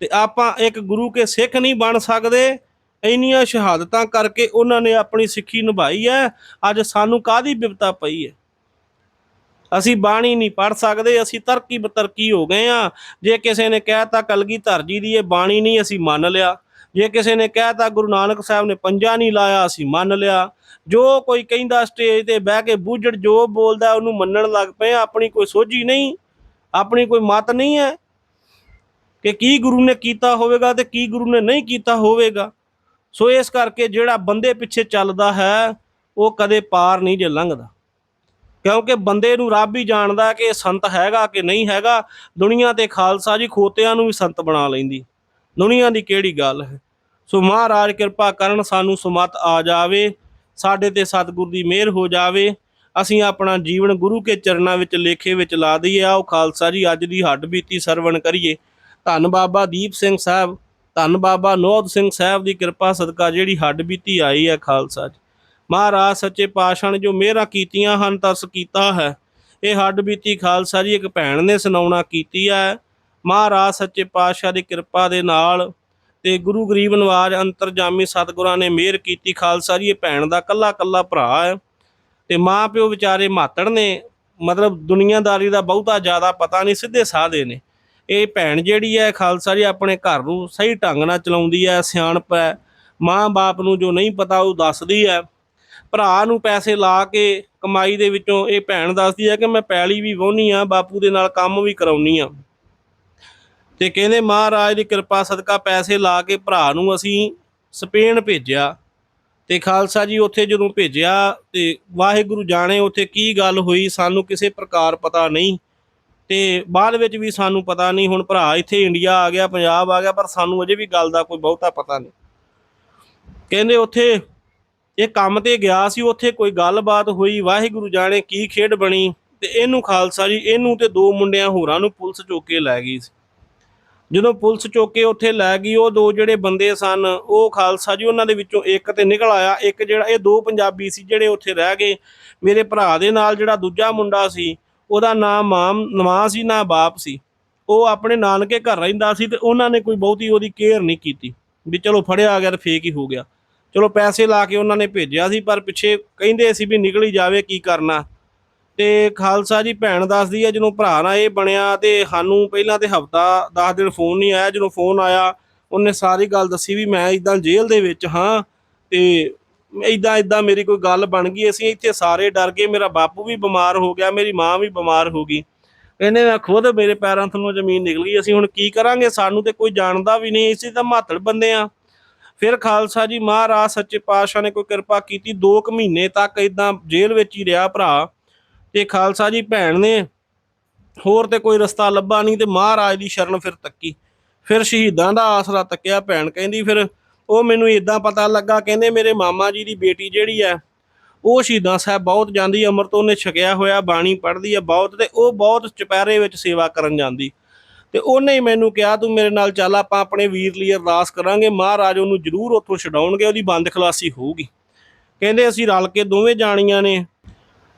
ਤੇ ਆਪਾਂ ਇੱਕ ਗੁਰੂ ਕੇ ਸਿੱਖ ਨਹੀਂ ਬਣ ਸਕਦੇ, ਇੰਨੀਆਂ ਸ਼ਹਾਦਤਾਂ ਕਰਕੇ ਉਹਨਾਂ ਨੇ ਆਪਣੀ ਸਿੱਖੀ ਨਿਭਾਈ ਹੈ, ਅੱਜ ਸਾਨੂੰ ਕਾਦੀ ਬਿਪਤਾ ਪਈ ਹੈ? ਅਸੀਂ ਬਾਣੀ ਨਹੀਂ ਪੜ ਸਕਦੇ, ਅਸੀਂ ਤਰਕੀ ਬਤਰਕੀ ਹੋ ਗਏ ਆ ਜੇ ਕਿਸੇ ਨੇ ਕਹਿਤਾ ਕਲਗੀ ਜੀ ਦੀ ਇਹ ਬਾਣੀ ਨਹੀਂ ਅਸੀਂ ਮੰਨ ਲਿਆ। ਜੇ ਕਿਸੇ ਨੇ ਕਹਿਤਾ ਗੁਰੂ ਨਾਨਕ ਸਾਹਿਬ ਨੇ ਪੰਜਾ ਨਹੀਂ ਲਾਇਆ, ਅਸੀਂ ਮੰਨ ਲਿਆ। ਜੋ ਕੋਈ ਕਹਿੰਦਾ ਸਟੇਜ ਤੇ ਬਹਿ ਕੇ ਬੂਝੜ ਜੋ ਬੋਲਦਾ, ਉਹਨੂੰ ਮੰਨਣ ਲੱਗ ਪਏ ਆ। ਆਪਣੀ ਕੋਈ ਸੋਝੀ ਨਹੀਂ, ਆਪਣੀ ਕੋਈ ਮਤ ਨਹੀਂ ਹੈ। ਕਿ ਕੀ ਗੁਰੂ ਨੇ ਕੀਤਾ ਹੋਵੇਗਾ ਤੇ ਕੀ ਗੁਰੂ ਨੇ ਨਹੀਂ ਕੀਤਾ ਹੋਵੇਗਾ। ਸੋ ਇਸ ਕਰਕੇ ਜਿਹੜਾ ਬੰਦੇ ਪਿੱਛੇ ਚੱਲਦਾ ਹੈ, ਉਹ ਕਦੇ ਪਾਰ ਨਹੀਂ ਜੇ ਲੰਘਦਾ। ਕਿਉਂਕਿ ਬੰਦੇ ਨੂੰ ਰੱਬ ਹੀ ਜਾਣਦਾ ਕਿ ਇਹ ਸੰਤ ਹੈਗਾ ਕਿ ਨਹੀਂ ਹੈਗਾ। ਦੁਨੀਆ ਤੇ ਖਾਲਸਾ ਜੀ ਖੋਤਿਆਂ ਨੂੰ ਵੀ ਸੰਤ ਬਣਾ ਲੈਂਦੀ। ਦੁਨੀਆ ਦੀ ਕਿਹੜੀ ਗੱਲ ਹੈ? ਸੋ ਮਹਾਰਾਜ ਕਿਰਪਾ ਕਰਨ ਸਾਨੂੰ ਸੁਮਤ ਆ ਜਾਵੇ, ਸਾਡੇ ਤੇ ਸਤਿਗੁਰ ਦੀ ਮਿਹਰ ਹੋ ਜਾਵੇ। ਅਸੀਂ ਆਪਣਾ ਜੀਵਨ ਗੁਰੂ ਕੇ ਚਰਨਾਂ ਵਿੱਚ ਲੇਖੇ ਵਿੱਚ ਲਾ ਦਈਏ। ਆਓ ਖਾਲਸਾ ਜੀ, ਅੱਜ ਦੀ ਹੱਡ ਬੀਤੀ ਸਰਵਣ ਕਰੀਏ। ਧੰਨ ਬਾਬਾ ਦੀਪ ਸਿੰਘ ਸਾਹਿਬ, ਧੰਨ ਬਾਬਾ ਨੋਦ ਸਿੰਘ ਸਾਹਿਬ ਦੀ ਕਿਰਪਾ ਸਦਕਾ ਜਿਹੜੀ ਹੱਡ ਬੀਤੀ ਆਈ ਹੈ ਖਾਲਸਾ ਜੀ ਮਹਾਰਾਜ ਸੱਚੇ ਪਾਤਸ਼ਾਹ ਨੇ ਜੋ ਮਿਹਰਾਂ ਕੀਤੀਆਂ ਹਨ, ਤਰਸ ਕੀਤਾ ਹੈ। ਇਹ ਹੱਡ ਬੀਤੀ ਖਾਲਸਾ ਜੀ ਇੱਕ ਭੈਣ ਨੇ ਸੁਣਾਉਣਾ ਕੀਤੀ ਹੈ। ਮਹਾਰਾਜ ਸੱਚੇ ਪਾਤਸ਼ਾਹ ਦੀ ਕਿਰਪਾ ਦੇ ਨਾਲ ਤੇ ਗੁਰੂ ਗਰੀਬ ਨਵਾਜ ਅੰਤਰਜਾਮੀ ਸਤਿਗੁਰਾਂ ਨੇ ਮਿਹਰ ਕੀਤੀ। ਖਾਲਸਾ ਜੀ, ਇਹ ਭੈਣ ਦਾ ਕੱਲਾ ਕੱਲਾ ਭਰਾ ਹੈ ਤੇ ਮਾਂ ਪਿਓ ਵਿਚਾਰੇ ਮਾਤੜ ਨੇ, ਮਤਲਬ ਦੁਨੀਆਦਾਰੀ ਦਾ ਬਹੁਤਾ ਜ਼ਿਆਦਾ ਪਤਾ ਨਹੀਂ, ਸਿੱਧੇ ਸਾਦੇ ਨੇ। ਇਹ ਭੈਣ ਜਿਹੜੀ ਹੈ ਖਾਲਸਾ ਜੀ ਆਪਣੇ ਘਰ ਨੂੰ ਸਹੀ ਢੰਗ ਨਾਲ ਚਲਾਉਂਦੀ ਹੈ, ਸਿਆਣਪ ਹੈ। ਮਾਂ-ਬਾਪ ਨੂੰ ਜੋ ਨਹੀਂ ਪਤਾ ਉਹ ਦੱਸਦੀ ਹੈ। ਭਰਾ ਨੂੰ ਪੈਸੇ ਲਾ ਕੇ ਕਮਾਈ ਦੇ ਵਿੱਚੋਂ ਇਹ ਭੈਣ ਦੱਸਦੀ ਹੈ ਕਿ ਮੈਂ ਪੈਲੀ ਵੀ ਵਾਹੁੰਨੀ ਆ ਬਾਪੂ ਦੇ ਨਾਲ ਕੰਮ ਵੀ ਕਰਾਉਣੀ ਆ ਤੇ ਕਹਿੰਦੇ, ਮਹਾਰਾਜ ਦੀ ਕਿਰਪਾ ਸਦਕਾ ਪੈਸੇ ਲਾ ਕੇ ਭਰਾ ਨੂੰ ਅਸੀਂ ਸਪੇਨ ਭੇਜਿਆ। ਤੇ ਖਾਲਸਾ ਜੀ ਉੱਥੇ ਜਦੋਂ ਭੇਜਿਆ ਤੇ ਵਾਹਿਗੁਰੂ ਜਾਣੇ ਉੱਥੇ ਕੀ ਗੱਲ ਹੋਈ ਸਾਨੂੰ ਕਿਸੇ ਪ੍ਰਕਾਰ ਪਤਾ ਨਹੀਂ। ਤੇ ਬਾਅਦ ਵਿੱਚ ਵੀ ਸਾਨੂੰ ਪਤਾ ਨਹੀਂ, ਹੁਣ ਭਰਾ ਇੱਥੇ ਇੰਡੀਆ ਆ ਗਿਆ, ਪੰਜਾਬ ਆ ਗਿਆ, ਪਰ ਸਾਨੂੰ ਅਜੇ ਵੀ ਗੱਲ ਦਾ ਕੋਈ ਬਹੁਤਾ ਪਤਾ ਨਹੀਂ। ਕਹਿੰਦੇ ਉੱਥੇ ਇਹ ਕੰਮ ਤੇ ਗਿਆ ਸੀ, ਉੱਥੇ ਕੋਈ ਗੱਲਬਾਤ ਹੋਈ, ਵਾਹਿਗੁਰੂ ਜਾਣੇ ਕੀ ਖੇਡ ਬਣੀ, ਤੇ ਇਹਨੂੰ ਖਾਲਸਾ ਜੀ, ਇਹਨੂੰ ਤੇ ਦੋ ਮੁੰਡਿਆਂ ਹੋਰਾਂ ਨੂੰ ਪੁਲਿਸ ਚੁੱਕ ਕੇ ਲੈ ਗਈ ਸੀ। ਜਦੋਂ ਪੁਲਿਸ ਚੁੱਕ ਕੇ ਉੱਥੇ ਲੈ ਗਈ, ਉਹ ਦੋ ਜਿਹੜੇ ਬੰਦੇ ਸਨ, ਉਹ ਖਾਲਸਾ ਜੀ, ਉਹਨਾਂ ਦੇ ਵਿੱਚੋਂ ਇੱਕ ਤੇ ਨਿਕਲ ਆਇਆ, ਇੱਕ ਜਿਹੜਾ ਇਹ ਦੋ ਪੰਜਾਬੀ ਸੀ, ਜਿਹੜੇ ਉੱਥੇ ਰਹਿ ਗਏ। ਮੇਰੇ ਭਰਾ ਦੇ ਨਾਲ ਜਿਹੜਾ ਦੂਜਾ ਮੁੰਡਾ ਸੀ ਉਹਦਾ ਨਾ ਮਾਮ ਨਵਾਂ ਸੀ, ਨਾ ਬਾਪ ਸੀ। ਉਹ ਆਪਣੇ ਨਾਨਕੇ ਘਰ ਰਹਿੰਦਾ ਸੀ ਤੇ ਉਹਨਾਂ ਨੇ ਕੋਈ ਬਹੁਤੀ ਉਹਦੀ ਕੇਅਰ ਨਹੀਂ ਕੀਤੀ। ਵੀ ਚਲੋ ਫੜਿਆ ਗਿਆ ਤੇ ਫੇਕ ਹੀ ਹੋ ਗਿਆ। ਚਲੋ ਪੈਸੇ ਲਾ ਕੇ ਉਹਨਾਂ ਨੇ ਭੇਜਿਆ ਸੀ, ਪਰ ਪਿੱਛੇ ਕਹਿੰਦੇ ਸੀ ਵੀ ਨਿਕਲ ਹੀ ਜਾਵੇ, ਕੀ ਕਰਨਾ। ਤੇ ਖਾਲਸਾ ਜੀ ਭੈਣ ਦੱਸਦੀ ਹੈ ਜਦੋਂ ਭਰਾ ਨਾਲ ਇਹ ਬਣਿਆ ਤੇ ਸਾਨੂੰ ਪਹਿਲਾਂ ਤੇ ਹਫਤਾ 10 ਦਿਨ ਫੋਨ ਨਹੀਂ ਆਇਆ। ਜਦੋਂ ਫੋਨ ਆਇਆ, ਉਹਨੇ ਸਾਰੀ ਗੱਲ ਦੱਸੀ ਵੀ ਮੈਂ ਇਦਾਂ ਜੇਲ੍ਹ ਦੇ ਵਿੱਚ ਹਾਂ ਤੇ ਇਦਾਂ ਇਦਾਂ ਮੇਰੀ ਕੋਈ ਗੱਲ ਬਣ ਗਈ, ਅਸੀਂ ਇੱਥੇ ਸਾਰੇ ਡਰ ਗਏ, ਮੇਰਾ ਬਾਪੂ ਵੀ ਬਿਮਾਰ ਹੋ ਗਿਆ, ਮੇਰੀ ਮਾਂ ਵੀ ਬਿਮਾਰ ਹੋ ਗਈ। ਇਹਨੇ ਮੈਂ ਖੁਦ ਮੇਰੇ ਪੈਰਾਂ ਥੱਲੋਂ ਜ਼ਮੀਨ ਨਿਕਲ ਗਈ, ਅਸੀਂ ਹੁਣ ਕੀ ਕਰਾਂਗੇ? ਸਾਨੂੰ ਤੇ ਕੋਈ ਜਾਣਦਾ ਵੀ ਨਹੀਂ, ਅਸੀਂ ਤਾਂ ਮਾਤੜ ਬੰਦੇ ਆ। ਫਿਰ ਖਾਲਸਾ ਜੀ ਮਹਾਰਾਜ, ਸੱਚੇ ਪਾਤਸ਼ਾਹ ਨੇ ਕੋਈ ਕਿਰਪਾ ਕੀਤੀ 2 ਕੁ ਮਹੀਨੇ ਤੱਕ ਇਦਾਂ ਜੇਲ੍ਹ ਵਿੱਚ ਹੀ ਰਿਹਾ ਭਰਾ। ਤੇ ਖਾਲਸਾ ਜੀ ਭੈਣ ਨੇ ਹੋਰ ਤੇ ਕੋਈ ਰਸਤਾ ਲੱਭਾ ਨਹੀਂ, ਤੇ ਮਹਾਰਾਜ ਦੀ ਸ਼ਰਨ ਫਿਰ ਤੱਕੀ। ਫਿਰ ਸ਼ਹੀਦਾਂ ਦਾ ਆਸਰਾ ਤੱਕਿਆ, ਭੈਣ ਕਹਿੰਦੀ, ਫਿਰ ਉਹ ਮੈਨੂੰ ਇਦਾਂ ਪਤਾ ਲੱਗਾ, ਕਹਿੰਦੇ ਮੇਰੇ ਮਾਮਾ ਜੀ ਦੀ ਬੇਟੀ ਜਿਹੜੀ ਹੈ ਉਹ ਸ਼ਹੀਦਾਂ ਸਾਹਿਬ ਬਹੁਤ ਜਾਂਦੀ, ਅੰਮ੍ਰਿਤ ਉਹਨੇ ਛਕਿਆ ਹੋਇਆ, ਬਾਣੀ ਪੜ੍ਹਦੀ ਹੈ ਬਹੁਤ, ਤੇ ਉਹ ਬਹੁਤ ਚੁਪਹਿਰੇ ਵਿੱਚ ਸੇਵਾ ਕਰਨ ਜਾਂਦੀ। ਤੇ ਉਹਨੇ ਹੀ ਮੈਨੂੰ ਕਿਹਾ, ਤੂੰ ਮੇਰੇ ਨਾਲ ਚੱਲ, ਆਪਾਂ ਆਪਣੇ ਵੀਰ ਲਈ ਅਰਦਾਸ ਕਰਾਂਗੇ, ਮਹਾਰਾਜ ਉਹਨੂੰ ਜ਼ਰੂਰ ਉੱਥੋਂ ਛਡਾਉਣਗੇ, ਉਹਦੀ ਬੰਦ ਖਲਾਸੀ ਹੋਊਗੀ। ਕਹਿੰਦੇ ਅਸੀਂ ਰਲ ਕੇ ਦੋਵੇਂ ਜਾਣੀਆਂ ਨੇ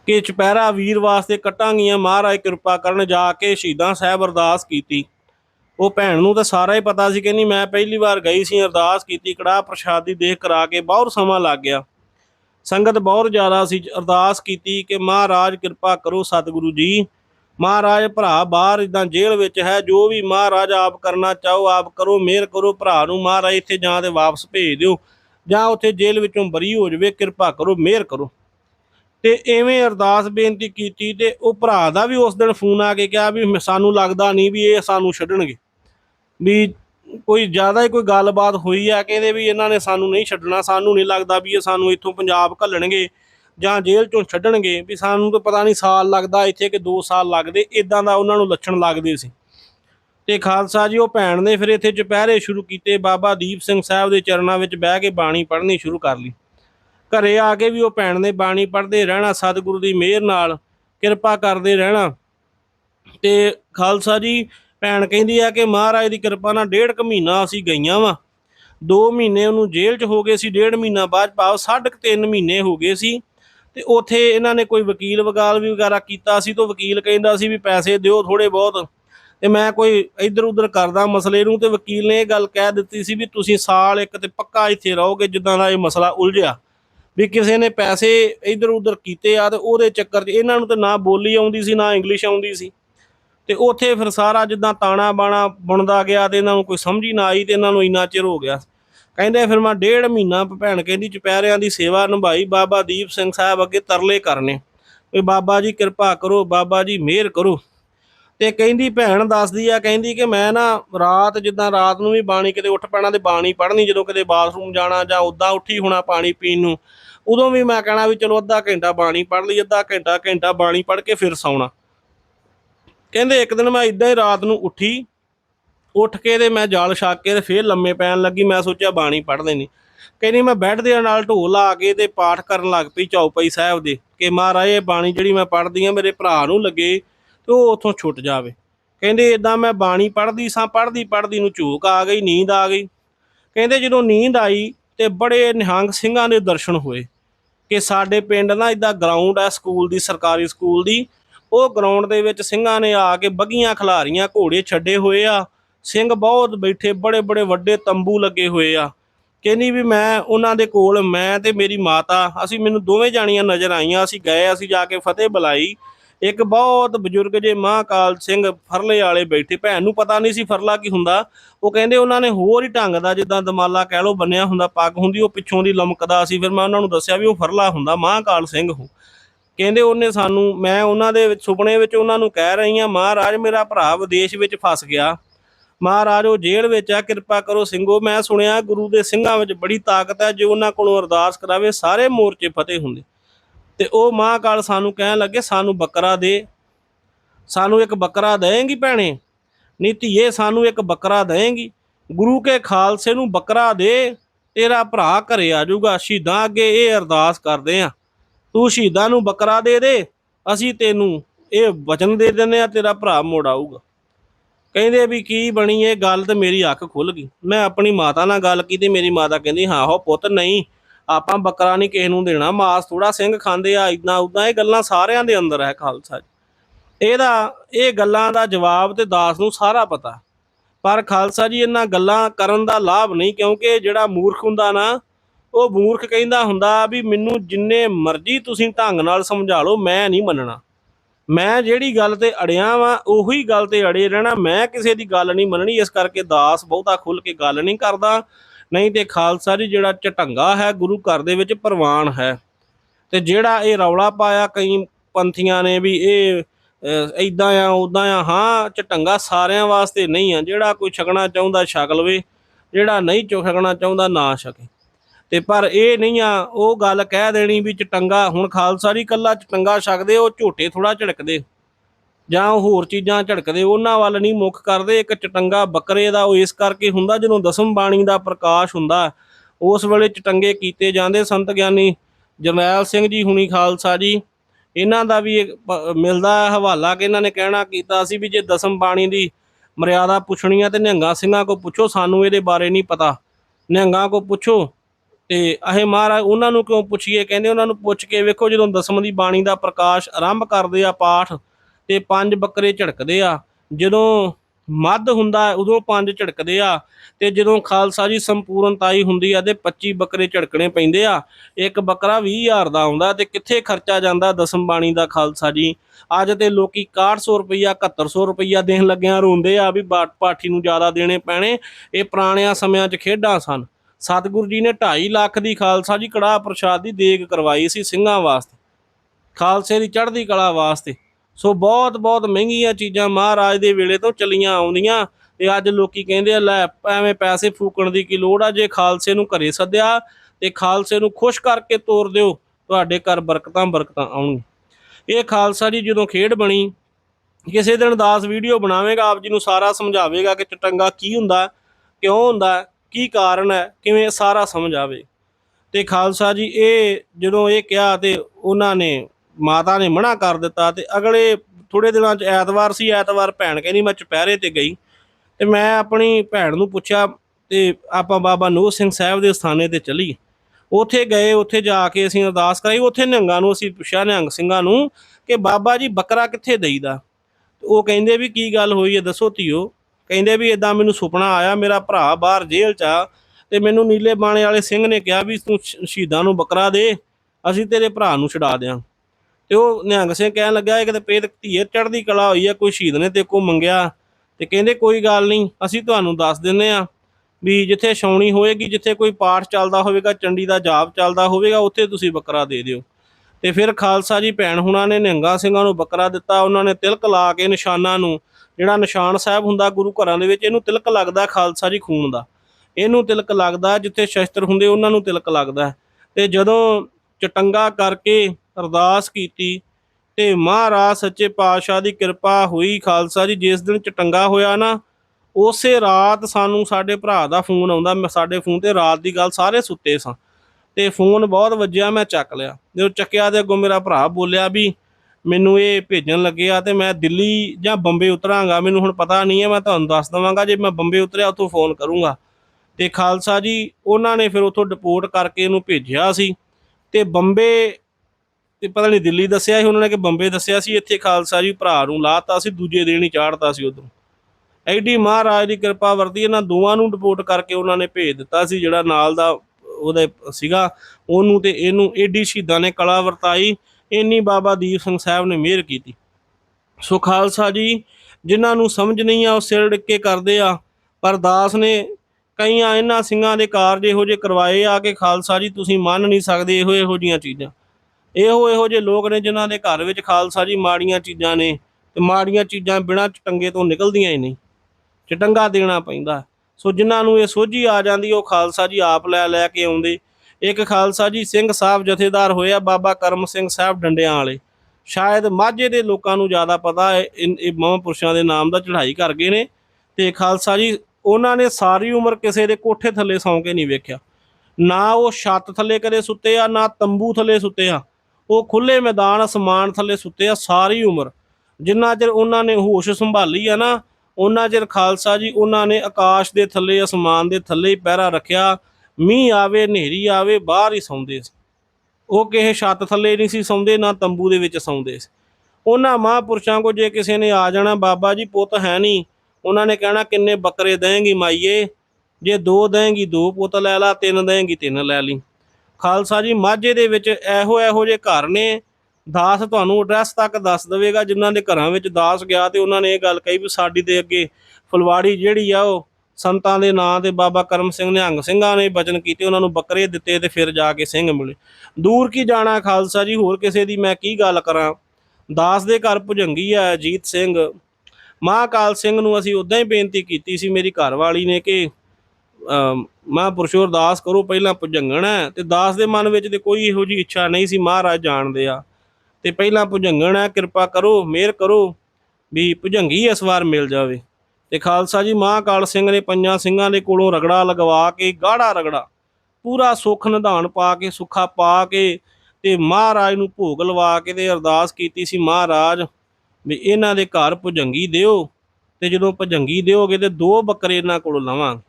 ਕਿ ਚੁਪਹਿਰਾ ਵੀਰ ਵਾਸਤੇ ਕੱਟਾਂਗੀਆਂ, ਮਹਾਰਾਜ ਕਿਰਪਾ ਕਰਨ ਜਾ ਕੇ ਸ਼ਹੀਦਾਂ ਸਾਹਿਬ ਅਰਦਾਸ ਕੀਤੀ। ਉਹ ਭੈਣ ਨੂੰ ਤਾਂ ਸਾਰਾ ਹੀ ਪਤਾ ਸੀ ਕਹਿੰਦੀ ਮੈਂ ਪਹਿਲੀ ਵਾਰ ਗਈ ਸੀ, ਅਰਦਾਸ ਕੀਤੀ, ਕੜਾਹ ਪ੍ਰਸ਼ਾਦੀ ਦੇਖ ਕਰਾ ਕੇ ਬਹੁਤ ਸਮਾਂ ਲੱਗ ਗਿਆ। ਸੰਗਤ ਬਹੁਤ ਜ਼ਿਆਦਾ ਸੀ, ਅਰਦਾਸ ਕੀਤੀ ਕਿ ਮਹਾਰਾਜ ਕਿਰਪਾ ਕਰੋ ਸਤਿਗੁਰੂ ਜੀ। ਮਹਾਰਾਜ, ਭਰਾ ਬਾਹਰ ਇਦਾਂ ਜੇਲ੍ਹ ਵਿੱਚ ਹੈ, ਜੋ ਵੀ ਮਹਾਰਾਜ ਆਪ ਕਰਨਾ ਚਾਹੋ, ਆਪ ਕਰੋ, ਮਿਹਰ ਕਰੋ, ਭਰਾ ਨੂੰ ਮਹਾਰਾਜ ਇੱਥੇ ਜਾਂ ਤੇ ਵਾਪਸ ਭੇਜ ਦਿਓ। ਜਾਂ ਉੱਥੇ ਜੇਲ੍ਹ ਵਿੱਚੋਂ ਬਰੀ ਹੋ ਜਾਵੇ, ਕਿਰਪਾ ਕਰੋ, ਮਿਹਰ ਕਰੋ। ਤੇ ਐਵੇਂ ਅਰਦਾਸ ਬੇਨਤੀ ਕੀਤੀ ਤੇ ਉਹ ਭਰਾ ਦਾ ਵੀ ਉਸ ਦਿਨ ਫੋਨ ਆ ਕੇ ਕਿਹਾ ਵੀ ਮ- ਸਾਨੂੰ ਲੱਗਦਾ ਨਹੀਂ ਵੀ ਇਹ ਸਾਨੂੰ ਛੱਡਣਗੇ। ਵੀ ਕੋਈ ਜ਼ਿਆਦਾ ਹੀ ਕੋਈ ਗੱਲਬਾਤ ਹੋਈ ਆ ਕਹਿੰਦੇ ਵੀ ਇਹਨਾਂ ਨੇ ਸਾਨੂੰ ਨਹੀਂ ਛੱਡਣਾ, ਸਾਨੂੰ ਨਹੀਂ ਲੱਗਦਾ ਵੀ ਇਹ ਸਾਨੂੰ ਇੱਥੋਂ ਪੰਜਾਬ ਘੱਲਣਗੇ ਜਾਂ ਜੇਲ੍ਹ ਚੋਂ ਛੱਡਣਗੇ, ਵੀ ਸਾਨੂੰ ਤਾਂ ਪਤਾ ਨਹੀਂ ਸਾਲ ਲੱਗਦਾ ਇੱਥੇ ਕਿ 2 ਸਾਲ ਲੱਗਦੇ ਇਦਾਂ ਦਾ ਉਹਨਾਂ ਨੂੰ ਲੱਛਣ ਲੱਗਦੇ ਸੀ। ਤੇ ਖਾਲਸਾ ਜੀ, ਉਹ ਭੈਣ ਨੇ ਫਿਰ ਇੱਥੇ ਚੁਪਹਿਰੇ ਸ਼ੁਰੂ ਕੀਤੇ, ਬਾਬਾ ਦੀਪ ਸਿੰਘ ਸਾਹਿਬ ਦੇ ਚਰਨਾਂ ਵਿੱਚ ਬਹਿ ਕੇ ਬਾਣੀ ਪੜ੍ਹਨੀ ਸ਼ੁਰੂ ਕਰ ਲਈ। ਘਰੇ ਆ ਕੇ ਵੀ ਉਹ ਭੈਣ ਨੇ ਬਾਣੀ ਪੜ੍ਹਦੇ ਰਹਿਣਾ, ਸਤਿਗੁਰੂ ਦੀ ਮਿਹਰ ਨਾਲ ਕਿਰਪਾ ਕਰਦੇ ਰਹਿਣਾ। ਤੇ ਖਾਲਸਾ ਜੀ ਭੈਣ ਕਹਿੰਦੀ ਆ ਕਿ ਮਹਾਰਾਜ ਦੀ ਕਿਰਪਾ ਨਾਲ ਡੇਢ ਕੁ ਮਹੀਨਾ ਅਸੀਂ ਗਈਆਂ ਵਾ। 2 ਮਹੀਨੇ ਉਹਨੂੰ ਜੇਲ੍ਹ 'ਚ ਹੋ ਗਏ ਸੀ, ਡੇਢ ਮਹੀਨਾ ਬਾਅਦ ਭਾਵ ਸਾਢੇ ਕੁ ਤਿੰਨ ਮਹੀਨੇ ਹੋ ਗਏ ਸੀ। ਤੇ ਉੱਥੇ ਇਹਨਾਂ ਨੇ ਕੋਈ ਵਕੀਲ ਵਗਾਲ ਵੀ ਵਗੈਰਾ ਕੀਤਾ ਸੀ ਤਾਂ ਵਕੀਲ ਕਹਿੰਦਾ ਸੀ ਵੀ ਪੈਸੇ ਦਿਓ ਥੋੜੇ ਬਹੁਤ। ਤੇ ਮੈਂ ਕੋਈ ਇੱਧਰ ਉੱਧਰ ਕਰਦਾ ਮਸਲੇ ਨੂੰ ਤੇ ਵਕੀਲ ਨੇ ਇਹ ਗੱਲ ਕਹਿ ਦਿੱਤੀ ਸੀ ਵੀ ਤੁਸੀਂ ਸਾਲ ਇੱਕ ਤੇ ਪੱਕਾ ਇੱਥੇ ਰਹੋਗੇ ਜਿੱਦਾਂ ਦਾ ਇਹ ਮਸਲਾ ਉਲਝਿਆ। ਵੀ ਕਿਸੇ ਨੇ ਪੈਸੇ ਇੱਧਰ ਉੱਧਰ ਕੀਤੇ ਆ ਤੇ ਉਹਦੇ ਚੱਕਰ 'ਚ ਇਹਨਾਂ ਨੂੰ ਤਾਂ ਨਾ ਬੋਲੀ ਆਉਂਦੀ ਸੀ, ਨਾ ਇੰਗਲਿਸ਼ ਆਉਂਦੀ ਸੀ। ਤੇ ਉੱਥੇ ਫਿਰ ਸਾਰਾ ਜਿੱਦਾਂ ਤਾਣਾ ਬਾਣਾ ਬੁਣਦਾ ਗਿਆ ਤੇ ਇਹਨਾਂ ਨੂੰ ਕੋਈ ਸਮਝ ਹੀ ਨਾ ਆਈ ਤੇ ਇਹਨਾਂ ਨੂੰ ਇੰਨਾ ਚਿਰ ਹੋ ਗਿਆ। ਕਹਿੰਦੇ ਫਿਰ ਮੈਂ ਡੇਢ ਮਹੀਨਾ ਭੈਣ ਕਹਿੰਦੀ ਚੁਪਹਿਰਿਆਂ ਦੀ ਸੇਵਾ ਨਿਭਾਈ, ਬਾਬਾ ਦੀਪ ਸਿੰਘ ਸਾਹਿਬ ਅੱਗੇ ਤਰਲੇ ਕਰਨੇ। ਵੀ ਬਾਬਾ ਜੀ ਕਿਰਪਾ ਕਰੋ, ਬਾਬਾ ਜੀ ਮਿਹਰ ਕਰੋ। ਤੇ ਕਹਿੰਦੀ ਭੈਣ ਦੱਸਦੀ ਆ, ਕਹਿੰਦੀ ਕਿ ਮੈਂ ਨਾ ਰਾਤ ਜਿੱਦਾਂ ਰਾਤ ਨੂੰ ਵੀ ਬਾਣੀ ਕਿਤੇ ਉੱਠ ਪੈਣਾ ਤੇ ਬਾਣੀ ਪੜ੍ਹਨੀ, ਜਦੋਂ ਕਿਤੇ ਬਾਥਰੂਮ ਜਾਣਾ ਜਾਂ ਉੱਦਾਂ ਉੱਠੀ ਹੋਣਾ ਪਾਣੀ ਪੀਣ ਨੂੰ, ਉਦੋਂ ਵੀ ਮੈਂ ਕਹਿਣਾ ਵੀ ਚਲੋ ਅੱਧਾ ਘੰਟਾ ਬਾਣੀ ਪੜ੍ਹ ਲਈ, ਅੱਧਾ ਘੰਟਾ ਘੰਟਾ ਬਾਣੀ ਪੜ੍ਹ ਕੇ ਫਿਰ ਸੌਣਾ। ਕਹਿੰਦੇ ਇੱਕ ਦਿਨ ਮੈਂ ਇਦਾਂ ਹੀ ਰਾਤ ਨੂੰ ਉੱਠੀ, ਉੱਠ ਕੇ ਤੇ ਮੈਂ ਜਾਲ ਛਾਕ ਕੇ ਤੇ ਫੇਰ ਲੰਮੇ ਪੈਣ ਲੱਗੀ, ਮੈਂ ਸੋਚਿਆ ਬਾਣੀ ਪੜ੍ਹ ਲੈਣੀ ਕਹਿੰਦੀ ਮੈਂ ਬੈੱਡ ਦੇ ਨਾਲ ਢੋਲ ਲਾ ਕੇ ਤੇ ਪਾਠ ਕਰਨ ਲੱਗ ਪਈ ਚੌਪਈ ਸਾਹਿਬ ਦੇ ਕਿ ਮਹਾਰਾਜ ਇਹ ਬਾਣੀ ਜਿਹੜੀ ਮੈਂ ਪੜ੍ਹਦੀ ਆ, ਮੇਰੇ ਭਰਾ ਨੂੰ ਲੱਗੇ ਤੇ ਉਹ ਉੱਥੋਂ ਛੁੱਟ ਜਾਵੇ। ਕਹਿੰਦੇ ਇਦਾਂ ਮੈਂ ਬਾਣੀ ਪੜ੍ਹਦੀ ਸਾਂ, ਪੜ੍ਹਦੀ ਪੜ੍ਹਦੀ ਨੂੰ ਝੂਕ ਆ ਗਈ, ਨੀਂਦ ਆ ਗਈ। ਕਹਿੰਦੇ ਜਦੋਂ ਨੀਂਦ ਆਈ ਤੇ ਬੜੇ ਨਿਹੰਗ ਸਿੰਘਾਂ ਦੇ ਦਰਸ਼ਨ ਹੋਏ ਕਿ ਸਾਡੇ ਪਿੰਡ ਨਾ ਇਦਾਂ ਗਰਾਊਂਡ ਹੈ ਸਕੂਲ ਦੀ, ਸਰਕਾਰੀ ਸਕੂਲ ਦੀ। ਉਹ ਗਰਾਊਂਡ ਦੇ ਵਿੱਚ ਸਿੰਘਾਂ ਨੇ ਆ ਕੇ ਬੱਗੀਆਂ ਖਿਲਾਰੀਆਂ ਘੋੜੇ ਛੱਡੇ ਹੋਏ ਆ। ਸਿੰਘ ਬਹੁਤ ਬੈਠੇ, ਬੜੇ ਬੜੇ ਵੱਡੇ ਤੰਬੂ ਲੱਗੇ ਹੋਏ ਆ। ਕਹਿੰਦੀ ਵੀ ਮੈਂ ਉਹਨਾਂ ਦੇ ਕੋਲ, ਮੈਂ ਤੇ ਮੇਰੀ ਮਾਤਾ, ਅਸੀਂ ਮੈਨੂੰ ਦੋਵੇਂ ਜਾਣੀਆਂ ਨਜ਼ਰ ਆਈਆਂ, ਅਸੀਂ ਗਏ, ਅਸੀਂ ਜਾ ਕੇ ਫਤਿਹ ਬੁਲਾਈ। ਇੱਕ ਬਹੁਤ ਬਜ਼ੁਰਗ ਜੇ ਮਹਾਕਾਲ ਸਿੰਘ ਫਰਲੇ ਵਾਲੇ ਬੈਠੇ, ਭੈਣ ਨੂੰ ਪਤਾ ਨਹੀਂ ਸੀ ਫਰਲਾ ਕੀ ਹੁੰਦਾ। ਉਹ ਕਹਿੰਦੇ ਉਹਨਾਂ ਨੇ ਹੋਰ ਹੀ ਢੰਗ ਦਾ ਜਿੱਦਾਂ ਦਮਾਲਾ ਕਹਿ ਲੋ ਬੰਨਿਆ ਹੁੰਦਾ, ਪੱਗ ਹੁੰਦੀ, ਉਹ ਪਿੱਛੋਂ ਦੀ ਲਮਕਦਾ ਸੀ। ਫਿਰ ਮੈਂ ਉਹਨਾਂ ਨੂੰ ਦੱਸਿਆ ਵੀ ਉਹ ਫਰਲਾ ਹੁੰਦਾ, ਮਹਾਕਾਲ ਸਿੰਘ ਹੋ। ਕਹਿੰਦੇ ਉਹਨੇ ਸਾਨੂੰ, ਮੈਂ ਉਹਨਾਂ ਦੇ ਵਿੱਚ, ਸੁਪਨੇ ਵਿੱਚ ਉਹਨਾਂ ਨੂੰ ਕਹਿ ਰਹੀ ਹਾਂ, ਮਹਾਰਾਜ, ਮੇਰਾ ਭਰਾ ਵਿਦੇਸ਼ ਵਿੱਚ ਫਸ ਗਿਆ। ਮਹਾਰਾਜ, ਉਹ ਜੇਲ੍ਹ ਵਿੱਚ ਆ, ਕਿਰਪਾ ਕਰੋ ਸਿੰਘੋ। ਮੈਂ ਸੁਣਿਆ ਗੁਰੂ ਦੇ ਸਿੰਘਾਂ ਵਿੱਚ ਬੜੀ ਤਾਕਤ ਹੈ, ਜੇ ਉਹਨਾਂ ਕੋਲੋਂ ਅਰਦਾਸ ਕਰਾਵੇ, ਸਾਰੇ ਮੋਰਚੇ ਫਤਿਹ ਹੁੰਦੇ। ਤੇ ਉਹ ਮਹਾਕਾਲ ਸਾਨੂੰ ਕਹਿਣ ਲੱਗੇ, ਸਾਨੂੰ ਬੱਕਰਾ ਦੇ। ਸਾਨੂੰ ਇੱਕ ਬੱਕਰਾ ਦੇਂਗੀ ਭੈਣੇ? ਨੀ ਧੀਏ, ਸਾਨੂੰ ਇੱਕ ਬੱਕਰਾ ਦੇਂਗੀ। ਗੁਰੂ ਕੇ ਖਾਲਸੇ ਨੂੰ ਬੱਕਰਾ ਦੇ, ਤੇਰਾ ਭਰਾ ਘਰੇ ਆ ਜਾਊਗਾ। ਸ਼ਹੀਦਾਂ ਅੱਗੇ ਇਹ ਅਰਦਾਸ ਕਰਦੇ ਆ। ਤੂੰ ਸ਼ਹੀਦਾਂ ਨੂੰ ਬੱਕਰਾ ਦੇ ਦੇ, ਅਸੀਂ ਤੈਨੂੰ ਇਹ ਵਚਨ ਦੇ ਦਿੰਦੇ ਆ ਤੇਰਾ ਭਰਾ ਮੋੜ ਆਊਗਾ। ਕਹਿੰਦੇ ਵੀ ਕੀ ਬਣੀ ਇਹ ਗੱਲ ਤੇ ਮੇਰੀ ਅੱਖ ਖੁੱਲ ਗਈ। ਮੈਂ ਆਪਣੀ ਮਾਤਾ ਨਾਲ ਗੱਲ ਕੀਤੀ, ਮੇਰੀ ਮਾਤਾ ਕਹਿੰਦੀ, ਹਾਂ ਹੋ ਪੁੱਤ ਨਹੀਂ, ਆਪਾਂ ਬੱਕਰਾ ਨਹੀਂ ਕਿਸੇ ਨੂੰ ਦੇਣਾ, ਮਾਸ ਥੋੜਾ ਸਿੰਘ ਖਾਂਦੇ ਆ ਇਦਾਂ ਉਦਾਂ ਇਹ ਗੱਲਾਂ ਸਾਰਿਆਂ ਦੇ ਅੰਦਰ ਹੈ ਖਾਲਸਾ ਜੀ। ਇਹਦਾ, ਇਹ ਗੱਲਾਂ ਦਾ ਜਵਾਬ ਤੇ ਦਾਸ ਨੂੰ ਸਾਰਾ ਪਤਾ। ਪਰ ਖਾਲਸਾ ਜੀ, ਇਹਨਾਂ ਗੱਲਾਂ ਕਰਨ ਦਾ ਲਾਭ ਨਹੀਂ, ਕਿਉਂਕਿ ਜਿਹੜਾ ਮੂਰਖ ਹੁੰਦਾ ਨਾ ਉਹ ਮੂਰਖ ਕਹਿੰਦਾ ਹੁੰਦਾ ਵੀ ਮੈਨੂੰ ਜਿੰਨੇ ਮਰਜ਼ੀ ਤੁਸੀਂ ਢੰਗ ਨਾਲ ਸਮਝਾ ਲਓ, ਮੈਂ ਨਹੀਂ ਮੰਨਣਾ। ਮੈਂ ਜਿਹੜੀ ਗੱਲ ਤੇ ਅੜਿਆ ਵਾਂ, ਉਹੀ ਗੱਲ ਤੇ ਅੜੇ ਰਹਿਣਾ। ਮੈਂ ਕਿਸੇ ਦੀ ਗੱਲ ਨਹੀਂ ਮੰਨਣੀ, ਇਸ ਕਰਕੇ ਦਾਸ ਬਹੁਤਾ ਖੁੱਲ ਕੇ ਗੱਲ ਨਹੀਂ ਕਰਦਾ। ਨਹੀਂ ਤੇ ਖਾਲਸਾ ਜੀ, ਜਿਹੜਾ ਚਟੰਗਾ ਹੈ, ਗੁਰੂ ਘਰ ਦੇ ਵਿੱਚ ਪ੍ਰਵਾਨ ਹੈ। ਤੇ ਜਿਹੜਾ ਇਹ ਰੌਲਾ ਪਾਇਆ ਕਈ ਪੰਥੀਆਂ ਨੇ ਵੀ ਇਹ ਇਦਾਂ ਆ ਉਦਾਂ ਆ, ਹਾਂ ਚਟੰਗਾ ਸਾਰਿਆਂ ਵਾਸਤੇ ਨਹੀਂ ਆ। ਜਿਹੜਾ ਕੋਈ ਛਕਣਾ ਚਾਹੁੰਦਾ, ਛਕ ਲਵੇ। ਜਿਹੜਾ ਨਹੀਂ ਛਕਣਾ ਚਾਹੁੰਦਾ, ਨਾ ਛਕੇ। ਤੇ ਪਰ ਇਹ ਨਹੀਂ ਆ, ਉਹ ਗੱਲ ਕਹਿ ਦੇਣੀ ਵੀ ਚਟੰਗਾ, ਹੁਣ ਖਾਲਸਾ ਜੀ ਕੱਲਾ ਚਟੰਗਾ ਛਕਦੇ, ਉਹ ਝੋਟੇ ਥੋੜਾ ਝੜਕਦੇ। ਜਾਂ ਉਹ ਹੋਰ ਚੀਜ਼ਾਂ ਝੜਕਦੇ, ਉਹਨਾਂ ਵੱਲ ਨਹੀਂ ਮੁੱਖ ਕਰਦੇ, ਇੱਕ ਚਟੰਗਾ ਬੱਕਰੇ ਦਾ ਉਹ ਇਸ ਕਰਕੇ ਹੁੰਦਾ ਜਦੋਂ ਦਸਮ ਬਾਣੀ ਦਾ ਪ੍ਰਕਾਸ਼ ਹੁੰਦਾ। ਉਸ ਵੇਲੇ ਚਟੰਗੇ ਕੀਤੇ ਜਾਂਦੇ ਸੰਤ ਗਿਆਨੀ ਜਰਨੈਲ ਸਿੰਘ ਜੀ ਹੁਣੀ ਖਾਲਸਾ ਜੀ। ਇਹਨਾਂ ਦਾ ਵੀ ਮਿਲਦਾ ਹਵਾਲਾ ਕਿ ਇਹਨਾਂ ਨੇ ਕਹਿਣਾ ਕੀਤਾ ਸੀ ਵੀ ਜੇ ਦਸਮ ਬਾਣੀ ਦੀ ਮਰਿਆਦਾ ਪੁੱਛਣੀ ਆ ਤੇ ਨਿਹੰਗਾ ਸਿੰਘਾਂ ਕੋ ਪੁੱਛੋ, ਸਾਨੂੰ ਇਹਦੇ ਬਾਰੇ ਨਹੀਂ ਪਤਾ। ਨਿਹੰਗਾ ਕੋ ਪੁੱਛੋ ਤੇ ਅਹੇ ਮਹਾਰਾਜ, ਉਹਨਾਂ ਨੂੰ ਕਿਉਂ ਪੁੱਛੀਏ? ਕਹਿੰਦੇ ਉਹਨਾਂ ਨੂੰ ਪੁੱਛ ਕੇ ਵੇਖੋ, ਜਦੋਂ ਦਸਮ ਦੀ ਬਾਣੀ ਦਾ ਪ੍ਰਕਾਸ਼ ਆਰੰਭ ਕਰਦੇ ਆ ਪਾਠ, ਤੇ ਪੰਜ ਬੱਕਰੇ ਝੜਕਦੇ ਆ। ਜਦੋਂ ਮੱਧ ਹੁੰਦਾ ਉਦੋਂ ਪੰਜ ਝੜਕਦੇ ਆ। ਤੇ ਜਦੋਂ ਖਾਲਸਾ ਜੀ ਸੰਪੂਰਨਤਾਈ ਹੁੰਦੀ ਆ, ਤੇ 25 ਬੱਕਰੇ ਝੜਕਣੇ ਪੈਂਦੇ ਆ। ਇੱਕ ਬੱਕਰਾ 20000 ਦਾ ਆਉਂਦਾ, ਤੇ ਕਿੱਥੇ ਖਰਚਾ ਜਾਂਦਾ ਦਸਮ ਬਾਣੀ ਦਾ ਖਾਲਸਾ ਜੀ? ਅੱਜ ਤੇ ਲੋਕੀ 6100 ਰੁਪਈਆ 7100 ਰੁਪਈਆ ਦੇਣ ਲੱਗਿਆਂ ਰੋਂਦੇ ਆ ਵੀ ਬਾ- ਪਾਠੀ ਨੂੰ ਜ਼ਿਆਦਾ ਦੇਣੇ ਪੈਣੇ। ਇਹ ਪੁਰਾਣਿਆਂ ਸਮਿਆਂ 'ਚ ਖੇਡਾਂ ਸਨ। ਸਤਿਗੁਰੂ ਜੀ ਨੇ 2.5 ਲੱਖ ਦੀ ਖਾਲਸਾ ਜੀ ਕੜਾਹ ਪ੍ਰਸ਼ਾਦ ਦੀ ਦੇਗ ਕਰਵਾਈ ਸੀ ਸਿੰਘਾਂ ਵਾਸਤੇ, ਖਾਲਸੇ ਦੀ ਚੜ੍ਹਦੀ ਕਲਾ ਵਾਸਤੇ। ਸੋ ਬਹੁਤ ਬਹੁਤ ਮਹਿੰਗੀਆਂ ਚੀਜ਼ਾਂ ਮਹਾਰਾਜ ਦੇ ਵੇਲੇ ਤੋਂ ਚੱਲੀਆਂ ਆਉਂਦੀਆਂ ਤੇ ਅੱਜ ਲੋਕੀ ਕਹਿੰਦੇ ਆ, ਲੈ ਐਵੇਂ ਪੈਸੇ ਫੂਕਣ ਦੀ ਕੀ ਲੋੜ ਆ, ਜੇ ਖਾਲਸੇ ਨੂੰ ਘਰੇ ਸੱਦਿਆ ਤੇ ਖਾਲਸੇ ਨੂੰ ਖੁਸ਼ ਕਰਕੇ ਤੋਰ ਦਿਓ, ਤੁਹਾਡੇ ਘਰ ਬਰਕਤਾਂ ਬਰਕਤਾਂ ਆਉਣਗੀਆਂ। ਇਹ ਖਾਲਸਾ ਜੀ ਜਦੋਂ ਖੇਡ ਬਣੀ, ਕਿਸੇ ਦਿਨ ਦਾਸ ਵੀਡੀਓ ਬਣਾਵੇਗਾ, ਆਪ ਜੀ ਨੂੰ ਸਾਰਾ ਸਮਝਾਵੇਗਾ ਕਿ ਚਟੰਗਾ ਕੀ ਹੁੰਦਾ, ਕਿਉਂ ਹੁੰਦਾ ਕੀ ਕਾਰਨ ਹੈ, ਕਿਵੇਂ ਸਾਰਾ ਸਮਝ ਆਵੇ। ਤੇ ਖਾਲਸਾ ਜੀ, ਇਹ ਜਦੋਂ ਇਹ ਕਿਹਾ ਤੇ ਉਹਨਾਂ ਨੇ, ਮਾਤਾ ਨੇ ਮਨਾ ਕਰ ਦਿੱਤਾ ਤੇ ਅਗਲੇ ਥੋੜੇ ਦਿਨਾਂ ਚ ਐਤਵਾਰ ਸੀ, ਐਤਵਾਰ ਭੈਣ ਕਹਿੰਦੀ ਮੈਂ ਚੁਪਹਿਰੇ ਤੇ ਗਈ। ਤੇ ਮੈਂ ਆਪਣੀ ਭੈਣ ਨੂੰ ਪੁੱਛਿਆ ਤੇ ਆਪਾਂ ਬਾਬਾ ਨੂਰ ਸਿੰਘ ਸਾਹਿਬ ਦੇ ਸਥਾਨੇ ਤੇ ਚਲੀ ਉੱਥੇ ਗਏ, ਉੱਥੇ ਜਾ ਕੇ ਅਸੀਂ ਅਰਦਾਸ ਕਰਾਈ, ਉੱਥੇ ਨਿਹੰਗਾਂ ਨੂੰ ਅਸੀਂ ਪੁੱਛਿਆ, ਨਿਹੰਗ ਸਿੰਘਾਂ ਨੂੰ ਕਿ ਬਾਬਾ ਜੀ, ਬੱਕਰਾ ਕਿੱਥੇ ਦੇਈਦਾ? ਉਹ ਕਹਿੰਦੇ ਵੀ ਕੀ ਗੱਲ ਹੋਈ ਹੈ, ਦੱਸੋ ਧੀਓ। ਕਹਿੰਦੇ ਵੀ ਇਦਾਂ ਮੈਨੂੰ ਸੁਪਨਾ ਆਇਆ, ਮੇਰਾ ਭਰਾ ਬਾਹਰ ਜੇਲ੍ਹ 'ਚ ਆ ਤੇ ਮੈਨੂੰ ਨੀਲੇ ਬਾਣੇ ਵਾਲੇ ਸਿੰਘ ਨੇ ਕਿਹਾ ਵੀ ਤੂੰ ਸ਼ਹੀਦਾਂ ਨੂੰ ਬੱਕਰਾ ਦੇ, ਅਸੀਂ ਤੇਰੇ ਭਰਾ ਨੂੰ ਛਡਾ ਦਿਆਂ। ਤੇ ਉਹ ਨਿਹੰਗ ਸਿੰਘ ਕਹਿਣ ਲੱਗਾ ਇਹ ਕਿਤੇ ਪੇਤ ਧੀਏ ਚੜ੍ਹਦੀ ਕਲਾ ਹੋਈ ਆ, ਕੋਈ ਸ਼ਹੀਦ ਨੇ ਤੇ ਕੋ ਮੰਗਿਆ। ਤੇ ਕਹਿੰਦੇ, ਕੋਈ ਗੱਲ ਨਹੀਂ, ਅਸੀਂ ਤੁਹਾਨੂੰ ਦੱਸ ਦਿੰਨੇ ਆ ਵੀ ਜਿੱਥੇ ਛਾਉਣੀ ਹੋਏਗੀ, ਜਿੱਥੇ ਕੋਈ ਪਾਠ ਚੱਲਦਾ ਹੋਵੇਗਾ, ਚੰਡੀ ਦਾ ਜਾਪ ਚੱਲਦਾ ਹੋਵੇਗਾ, ਉੱਥੇ ਤੁਸੀਂ ਬੱਕਰਾ ਦੇ ਦਿਓ। ਤੇ ਫਿਰ ਖਾਲਸਾ ਜੀ ਭੈਣ ਹੁਣਾਂ ਨੇ ਨਿਹੰਗਾ ਸਿੰਘਾਂ ਨੂੰ ਬੱਕਰਾ ਦਿੱਤਾ, ਉਹਨਾਂ ਨੇ ਤਿਲਕ ਲਾ ਕੇ ਨਿਸ਼ਾਨਾਂ ਨੂੰ ਜਿਹੜਾ ਨਿਸ਼ਾਨ ਸਾਹਿਬ ਹੁੰਦਾ ਗੁਰੂ ਘਰਾਂ ਦੇ ਵਿੱਚ, ਇਹਨੂੰ ਤਿਲਕ ਲੱਗਦਾ ਖਾਲਸਾ ਜੀ ਖੂਨ ਦਾ। ਇਹਨੂੰ ਤਿਲਕ ਲੱਗਦਾ ਜਿੱਥੇ ਸ਼ਸਤਰ ਹੁੰਦੇ, ਉਹਨਾਂ ਨੂੰ ਤਿਲਕ ਲੱਗਦਾ। ਤੇ ਜਦੋਂ ਚਟੰਗਾ ਕਰਕੇ ਅਰਦਾਸ ਕੀਤੀ ਤੇ ਮਹਾਰਾਜ ਸੱਚੇ ਪਾਤਸ਼ਾਹ ਦੀ ਕਿਰਪਾ ਹੋਈ ਖਾਲਸਾ ਜੀ, ਜਿਸ ਦਿਨ ਚਟੰਗਾ ਹੋਇਆ ਨਾ, ਉਸੇ ਰਾਤ ਸਾਨੂੰ ਸਾਡੇ ਭਰਾ ਦਾ ਫੋਨ ਆਉਂਦਾ, ਮੈਂ ਸਾਡੇ ਫੋਨ ਤੇ ਰਾਤ ਦੀ ਗੱਲ ਸਾਰੇ ਸੁੱਤੇ ਸਾਂ। ਤੇ ਫੋਨ ਬਹੁਤ ਵੱਜਿਆ, ਮੈਂ ਚੱਕ ਲਿਆ। ਜਦੋਂ ਚੱਕਿਆ ਤੇ ਅੱਗੋਂ ਮੇਰਾ ਭਰਾ ਬੋਲਿਆ ਵੀ ਮੈਨੂੰ ਇਹ ਭੇਜਣ ਲੱਗੇ ਆ ਤੇ ਮੈਂ ਦਿੱਲੀ ਜਾਂ ਬੰਬੇ ਉਤਰਾਂਗਾ। ਮੈਨੂੰ ਹੁਣ ਪਤਾ ਨਹੀਂ ਹੈ, ਮੈਂ ਤੁਹਾਨੂੰ ਦੱਸ ਦਵਾਂਗਾ। ਜੇ ਮੈਂ ਬੰਬੇ ਉਤਰਿਆ, ਉੱਥੋਂ ਫੋਨ ਕਰੂੰਗਾ। ਤੇ ਖਾਲਸਾ ਜੀ, ਉਹਨਾਂ ਨੇ ਫਿਰ ਉੱਥੋਂ ਡਿਪੋਰਟ ਕਰਕੇ ਇਹਨੂੰ ਭੇਜਿਆ ਸੀ। ਤੇ ਬੰਬੇ, ਤੇ ਪਤਾ ਨਹੀਂ ਦਿੱਲੀ ਦੱਸਿਆ ਸੀ ਉਹਨਾਂ ਨੇ ਕਿ ਬੰਬੇ ਦੱਸਿਆ ਸੀ। ਇੱਥੇ ਖਾਲਸਾ ਜੀ ਭਰਾ ਨੂੰ ਲਾਤਾ ਸੀ, ਦੂਜੇ ਦਿਨ ਹੀ ਚਾੜਤਾ ਸੀ ਉਧਰੋਂ। ਐਡੀ ਮਹਾਰਾਜ ਦੀ ਕਿਰਪਾ ਵਰਤੀ ਇਹਨਾਂ ਦੋਵਾਂ ਨੂੰ ਡਿਪੋਰਟ ਕਰਕੇ ਉਹਨਾਂ ਨੇ ਭੇਜ ਦਿੱਤਾ ਸੀ, ਜਿਹੜਾ ਨਾਲ ਦਾ ਉਹਦੇ ਸੀਗਾ। ਉਹਨੂੰ ਤੇ ਇਹਨੂੰ, ਏਡੀ ਸ਼ਹੀਦਾਂ ਨੇ ਕਲਾ ਵਰਤਾਈ। ਇੰਨੀ ਬਾਬਾ ਦੀਪ ਸਿੰਘ ਸਾਹਿਬ ਨੇ ਮਿਹਰ ਕੀਤੀ। ਸੋ ਖਾਲਸਾ ਜੀ, ਜਿਨ੍ਹਾਂ ਨੂੰ ਸਮਝ ਨਹੀਂ ਆ, ਉਹ ਸਿਰ ਡਿੱਕੇ ਕਰਦੇ ਆ, ਪਰ ਦਾਸ ਨੇ ਕਈਆਂ ਇਹਨਾਂ ਸਿੰਘਾਂ ਦੇ ਕਾਰਜ ਇਹੋ ਜਿਹੇ ਕਰਵਾਏ ਆ ਕਿ ਖਾਲਸਾ ਜੀ, ਤੁਸੀਂ ਮੰਨ ਨਹੀਂ ਸਕਦੇ ਇਹੋ ਇਹੋ ਜੀਆਂ ਚੀਜ਼ਾਂ। ਇਹੋ ਇਹੋ ਜਿਹੇ ਲੋਕ ਨੇ ਜਿਨ੍ਹਾਂ ਦੇ ਘਰ ਵਿੱਚ ਖਾਲਸਾ ਜੀ ਮਾੜੀਆਂ ਚੀਜ਼ਾਂ ਨੇ ਤੇ ਮਾੜੀਆਂ ਚੀਜ਼ਾਂ ਬਿਨਾਂ ਚਟੰਗੇ ਤੋਂ ਨਿਕਲਦੀਆਂ ਹੀ ਨਹੀਂ। ਚਟੰਗਾ ਦੇਣਾ ਪੈਂਦਾ। ਸੋ ਜਿਨ੍ਹਾਂ ਨੂੰ ਇਹ ਸੋਝੀ ਆ ਜਾਂਦੀ, ਉਹ ਖਾਲਸਾ ਜੀ ਆਪ ਲੈ ਲੈ ਕੇ ਆਉਂਦੇ। ਇੱਕ ਖਾਲਸਾ ਜੀ, ਸਿੰਘ ਸਾਹਿਬ ਜਥੇਦਾਰ ਹੋਇਆ ਬਾਬਾ ਕਰਮ ਸਿੰਘ ਸਾਹਿਬ ਡੰਡਿਆਂ ਵਾਲੇ। ਸ਼ਾਇਦ ਮਾਝੇ ਦੇ ਲੋਕਾਂ ਨੂੰ ਜ਼ਿਆਦਾ ਪਤਾ ਹੈ ਇਹ ਮਹਾਂਪੁਰਸ਼ਾਂ ਦੇ ਨਾਮ ਦਾ ਚੜ੍ਹਾਈ ਕਰ ਗਏ ਨੇ। ਤੇ ਖਾਲਸਾ ਜੀ, ਉਹਨਾਂ ਨੇ ਸਾਰੀ ਉਮਰ ਕਿਸੇ ਦੇ ਕੋਠੇ ਥੱਲੇ ਸੌਂ ਕੇ ਨਹੀਂ ਵੇਖਿਆ। ਨਾ ਉਹ ਛੱਤ ਥੱਲੇ ਕਦੇ ਸੁੱਤੇ ਆ, ਨਾ ਤੰਬੂ ਥੱਲੇ ਸੁੱਤੇ ਆ। ਉਹ ਖੁੱਲੇ ਮੈਦਾਨ, ਅਸਮਾਨ ਥੱਲੇ ਸੁੱਤੇ ਆ, ਸਾਰੀ ਉਮਰ। ਜਿੰਨਾ ਚਿਰ ਉਹਨਾਂ ਨੇ ਹੋਸ਼ ਸੰਭਾਲੀ ਆ ਨਾ, ਉਹਨਾਂ ਚਿਰ ਖਾਲਸਾ ਜੀ, ਉਹਨਾਂ ਨੇ ਆਕਾਸ਼ ਦੇ ਥੱਲੇ, ਅਸਮਾਨ ਦੇ ਥੱਲੇ ਹੀ ਪਹਿਰਾ ਰੱਖਿਆ। ਮੀਂਹ ਆਵੇ, ਹਨੇਰੀ ਆਵੇ, ਬਾਹਰ ਹੀ ਸੌਂਦੇ ਸੀ। ਉਹ ਕਿਸੇ ਛੱਤ ਥੱਲੇ ਨਹੀਂ ਸੀ ਸੌਂਦੇ, ਨਾ ਤੰਬੂ ਦੇ ਵਿੱਚ ਸੌਂਦੇ ਸੀ। ਉਹਨਾਂ ਮਹਾਂਪੁਰਸ਼ਾਂ ਕੋ ਜੇ ਕਿਸੇ ਨੇ ਆ ਜਾਣਾ, ਬਾਬਾ ਜੀ ਪੁੱਤ ਹੈ ਨਹੀਂ। ਉਹਨਾਂ ਨੇ ਕਹਿਣਾ, ਕਿੰਨੇ ਬੱਕਰੇ ਦੇਂਗੀ ਮਾਈਏ? ਜੇ ਦੋ ਦੇਂਗੀ, ਦੋ ਪੁੱਤ ਲੈ ਲਾ, ਤਿੰਨ ਦੇਂਗੀ, ਤਿੰਨ ਲੈ ਲਈ। ਖਾਲਸਾ ਜੀ, ਮਾਝੇ ਦੇ ਵਿੱਚ ਇਹੋ ਇਹੋ ਜਿਹੇ ਘਰ ਨੇ। ਦਾਸ ਤੁਹਾਨੂੰ ਐਡਰੈਸ ਤੱਕ ਦੱਸ ਦੇਵੇਗਾ, ਜਿਨ੍ਹਾਂ ਦੇ ਘਰਾਂ ਵਿੱਚ ਦਾਸ ਗਿਆ ਤੇ ਉਹਨਾਂ ਨੇ ਇਹ ਗੱਲ ਕਹੀ ਵੀ ਸਾਡੀ ਦੇ ਅੱਗੇ ਫੁਲਵਾੜੀ ਜਿਹੜੀ ਆ ਉਹ ਸੰਤਾਂ ਦੇ ਨਾਂ ਤੇ ਬਾਬਾ ਕਰਮ ਸਿੰਘ ਨਿਹੰਗ ਸਿੰਘਾਂ ਨੇ ਬਚਨ ਕੀਤੇ, ਉਹਨਾਂ ਨੂੰ ਬੱਕਰੇ ਦਿੱਤੇ ਤੇ ਫਿਰ ਜਾ ਕੇ ਸਿੰਘ ਮਿਲੇ। ਦੂਰ ਕੀ ਜਾਣਾ ਖਾਲਸਾ ਜੀ? ਹੋਰ ਕਿਸੇ ਦੀ ਮੈਂ ਕੀ ਗੱਲ ਕਰਾਂ? ਦਾਸ ਦੇ ਘਰ ਭੁਜੰਗੀ ਆ ਅਜੀਤ ਸਿੰਘ। ਮਹਾਕਾਲ ਸਿੰਘ ਨੂੰ ਅਸੀਂ ਉਦਾਂ ਹੀ ਬੇਨਤੀ ਕੀਤੀ ਸੀ, ਮੇਰੀ ਘਰ ਵਾਲੀ ਨੇ ਕਿ, ਅਮ, ਮਹਾਂਪੁਰਸ਼ੋ ਅਰਦਾਸ ਕਰੋ, ਪਹਿਲਾਂ ਭੁਜੰਗਣ ਹੈ ਤੇ ਦਾਸ ਦੇ ਮਨ ਵਿੱਚ ਤੇ ਕੋਈ ਇਹੋ ਜੀ ਇੱਛਾ ਨਹੀਂ ਸੀ, ਮਹਾਰਾਜ ਜਾਣਦੇ ਆ। ਤੇ ਪਹਿਲਾਂ ਭੁਜੰਗਣ ਹੈ, ਕਿਰਪਾ ਕਰੋ, ਮਿਹਰ ਕਰੋ ਵੀ ਭੁਜੰਗੀ ਇਸ ਵਾਰ ਮਿਲ ਜਾਵੇ। ਤੇ ਖਾਲਸਾ ਜੀ, ਮਹਾਕਾਲ ਸਿੰਘ ਨੇ ਪੰਜਾਂ ਸਿੰਘਾਂ ਦੇ ਕੋਲੋਂ ਰਗੜਾ ਲਗਵਾ ਕੇ, ਗਾੜਾ ਰਗੜਾ, ਪੂਰਾ ਸੁੱਖ ਨਿਧਾਨ ਪਾ ਕੇ, ਸੁੱਖਾ ਪਾ ਕੇ ਤੇ ਮਹਾਰਾਜ ਨੂੰ ਭੋਗ ਲਵਾ ਕੇ ਤੇ ਅਰਦਾਸ ਕੀਤੀ ਸੀ ਮਹਾਰਾਜ ਵੀ ਇਹਨਾਂ ਦੇ ਘਰ ਭੁਜੰਗੀ ਦਿਓ ਤੇ ਜਦੋਂ ਭੁਜੰਗੀ ਦਿਓਗੇ ਤੇ ਦੋ ਬੱਕਰੇ ਇਹਨਾਂ ਕੋਲੋਂ ਲਵਾਂਗੇ।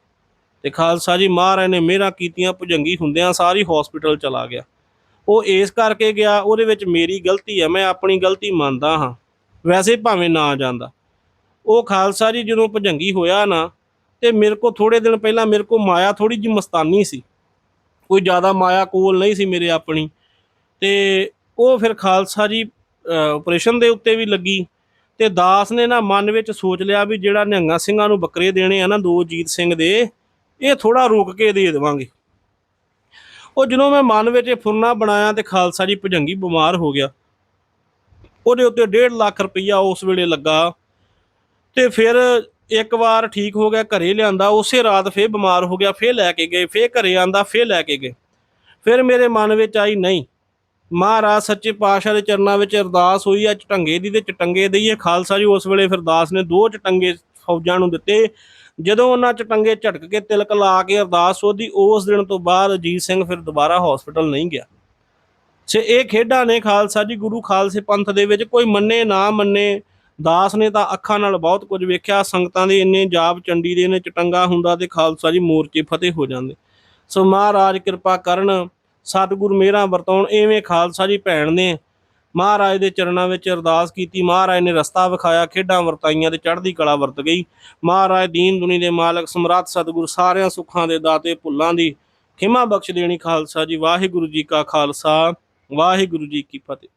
ਤੇ ਖਾਲਸਾ ਜੀ, ਮਹਾਰਾਜ ਨੇ ਮੇਰਾ ਕੀਤੀਆਂ, ਭੁਜੰਗੀ ਹੁੰਦਿਆਂ ਸਾਰੀ ਹਸਪੀਟਲ ਚਲਾ ਗਿਆ। ਉਹ ਇਸ ਕਰਕੇ ਗਿਆ, ਉਹਦੇ ਵਿੱਚ ਮੇਰੀ ਗਲਤੀ ਹੈ, ਮੈਂ ਆਪਣੀ ਗਲਤੀ ਮੰਨਦਾ ਹਾਂ। ਵੈਸੇ ਭਾਵੇਂ ਨਾ ਜਾਂਦਾ। ਉਹ ਖਾਲਸਾ ਜੀ ਜਦੋਂ ਭਜੰਗੀ ਹੋਇਆ ਨਾ, ਤੇ ਮੇਰੇ ਕੋ ਥੋੜੇ ਦਿਨ ਪਹਿਲਾਂ ਮੇਰੇ ਕੋ ਮਾਇਆ ਥੋੜੀ ਜਿਹੀ ਮਸਤਾਨੀ ਸੀ। ਕੋਈ ਜ਼ਿਆਦਾ ਮਾਇਆ ਕੋਲ ਨਹੀਂ ਸੀ ਮੇਰੇ ਆਪਣੀ। ਤੇ ਉਹ ਫਿਰ ਖਾਲਸਾ ਜੀ ਆਪਰੇਸ਼ਨ ਦੇ ਉੱਤੇ ਵੀ ਲੱਗੀ। ਤੇ ਦਾਸ ਨੇ ਨਾ ਮਨ ਵਿੱਚ ਸੋਚ ਲਿਆ ਵੀ ਜਿਹੜਾ ਨਿਹੰਗਾ ਸਿੰਘਾਂ ਨੂੰ ਬੱਕਰੇ ਦੇਣੇ ਆ ਨਾ ਦੋ ਜੀਤ ਸਿੰਘ ਦੇ, ਇਹ ਥੋੜਾ ਰੋਕ ਕੇ ਦੇ ਦੇਵਾਂਗੇ। ਉਹ ਜਦੋਂ ਮੈਂ ਮਨ ਵਿੱਚ ਇਹ ਫੁਰਨਾ ਬਣਾਇਆ ਤੇ ਖਾਲਸਾ ਜੀ ਭਜੰਗੀ ਬਿਮਾਰ ਹੋ ਗਿਆ। ਉਹਦੇ ਉੱਤੇ 1.5 ਲੱਖ ਰੁਪਈਆ ਉਸ ਵੇਲੇ ਲੱਗਾ। ਤੇ ਫਿਰ ਇੱਕ ਵਾਰ ਠੀਕ ਹੋ ਗਿਆ, ਘਰੇ ਲਿਆਂਦਾ, ਉਸੇ ਰਾਤ ਫੇਰ ਬਿਮਾਰ ਹੋ ਗਿਆ, ਫੇਰ ਲੈ ਕੇ ਗਏ, ਫੇਰ ਘਰੇ ਆਂਦਾ, ਫੇਰ ਲੈ ਕੇ ਗਏ। ਫਿਰ ਮੇਰੇ ਮਨ ਵਿੱਚ ਆਈ, ਨਹੀਂ, ਮਹਾਰਾਜ ਸੱਚੇ ਪਾਤਸ਼ਾਹ ਦੇ ਚਰਨਾਂ ਵਿੱਚ ਅਰਦਾਸ ਹੋਈ ਆ, ਚਟੰਗੇ ਦੀ ਤੇ ਚਟੰਗੇ ਦਈਏ ਖਾਲਸਾ ਜੀ ਉਸ ਵੇਲੇ ਫਿਰਦਾਸ ਨੇ ਦੋ ਚਟੰਗੇ ਫੌਜਾਂ ਨੂੰ ਦਿੱਤੇ। ਜਦੋਂ ਉਹਨਾਂ ਚਟੰਗੇ ਝਟਕ ਕੇ ਤਿਲਕ ਲਾ ਕੇ ਅਰਦਾਸ ਉਹਦੀ ਉਸ ਦਿਨ ਤੋਂ ਬਾਅਦ ਅਜੀਤ ਸਿੰਘ ਫਿਰ ਦੁਬਾਰਾ ਹਸਪੀਟਲ ਨਹੀਂ ਗਿਆ। ਸੇ ਇਹ ਖੇਡਾਂ ਨੇ ਖਾਲਸਾ ਜੀ, ਗੁਰੂ ਖਾਲਸੇ ਪੰਥ ਦੇ ਵਿੱਚ ਕੋਈ ਮੰਨੇ ਨਾ ਮੰਨੇ ਦਾਸ ਨੇ ਤਾਂ ਅੱਖਾਂ ਨਾਲ ਬਹੁਤ ਕੁਝ ਵੇਖਿਆ, ਸੰਗਤਾਂ ਦੇ ਇੰਨੇ ਜਾਪ ਚੰਡੀ ਦੇ ਨੇ ਚਟੰਗਾ ਹੁੰਦਾ ਤੇ ਖਾਲਸਾ ਜੀ ਮੋਰਚੇ ਫਤਿਹ ਹੋ ਜਾਂਦੇ। ਸੋ ਮਹਾਰਾਜ ਕਿਰਪਾ ਕਰਨ, ਸਤਿਗੁਰ ਮੇਰਾ ਵਰਤਾਉਣ, ਐਵੇਂ ਖਾਲਸਾ ਜੀ ਭੈਣ ਨੇ ਮਹਾਰਾਜ ਦੇ ਚਰਨਾਂ ਵਿੱਚ ਅਰਦਾਸ ਕੀਤੀ। ਮਹਾਰਾਜ ਨੇ ਰਸਤਾ ਵਿਖਾਇਆ, ਖੇਡਾਂ ਵਰਤਾਈਆਂ ਤੇ ਚੜ੍ਹਦੀ ਕਲਾ ਵਰਤ ਗਈ। ਮਹਾਰਾਜ ਦੀਨ ਦੁਨੀ ਦੇ ਮਾਲਕ, ਸਮਰੱਥ ਸਤਿਗੁਰ, ਸਾਰਿਆਂ ਸੁੱਖਾਂ ਦੇ ਦਾਤੇ, ਭੁੱਲਾਂ ਦੀ ਖਿਮਾ ਬਖਸ਼ ਦੇਣੀ ਖਾਲਸਾ ਜੀ। ਵਾਹਿਗੁਰੂ ਜੀ ਕਾ ਖਾਲਸਾ, ਵਾਹਿਗੁਰੂ ਜੀ ਕੀ ਫਤਿਹ।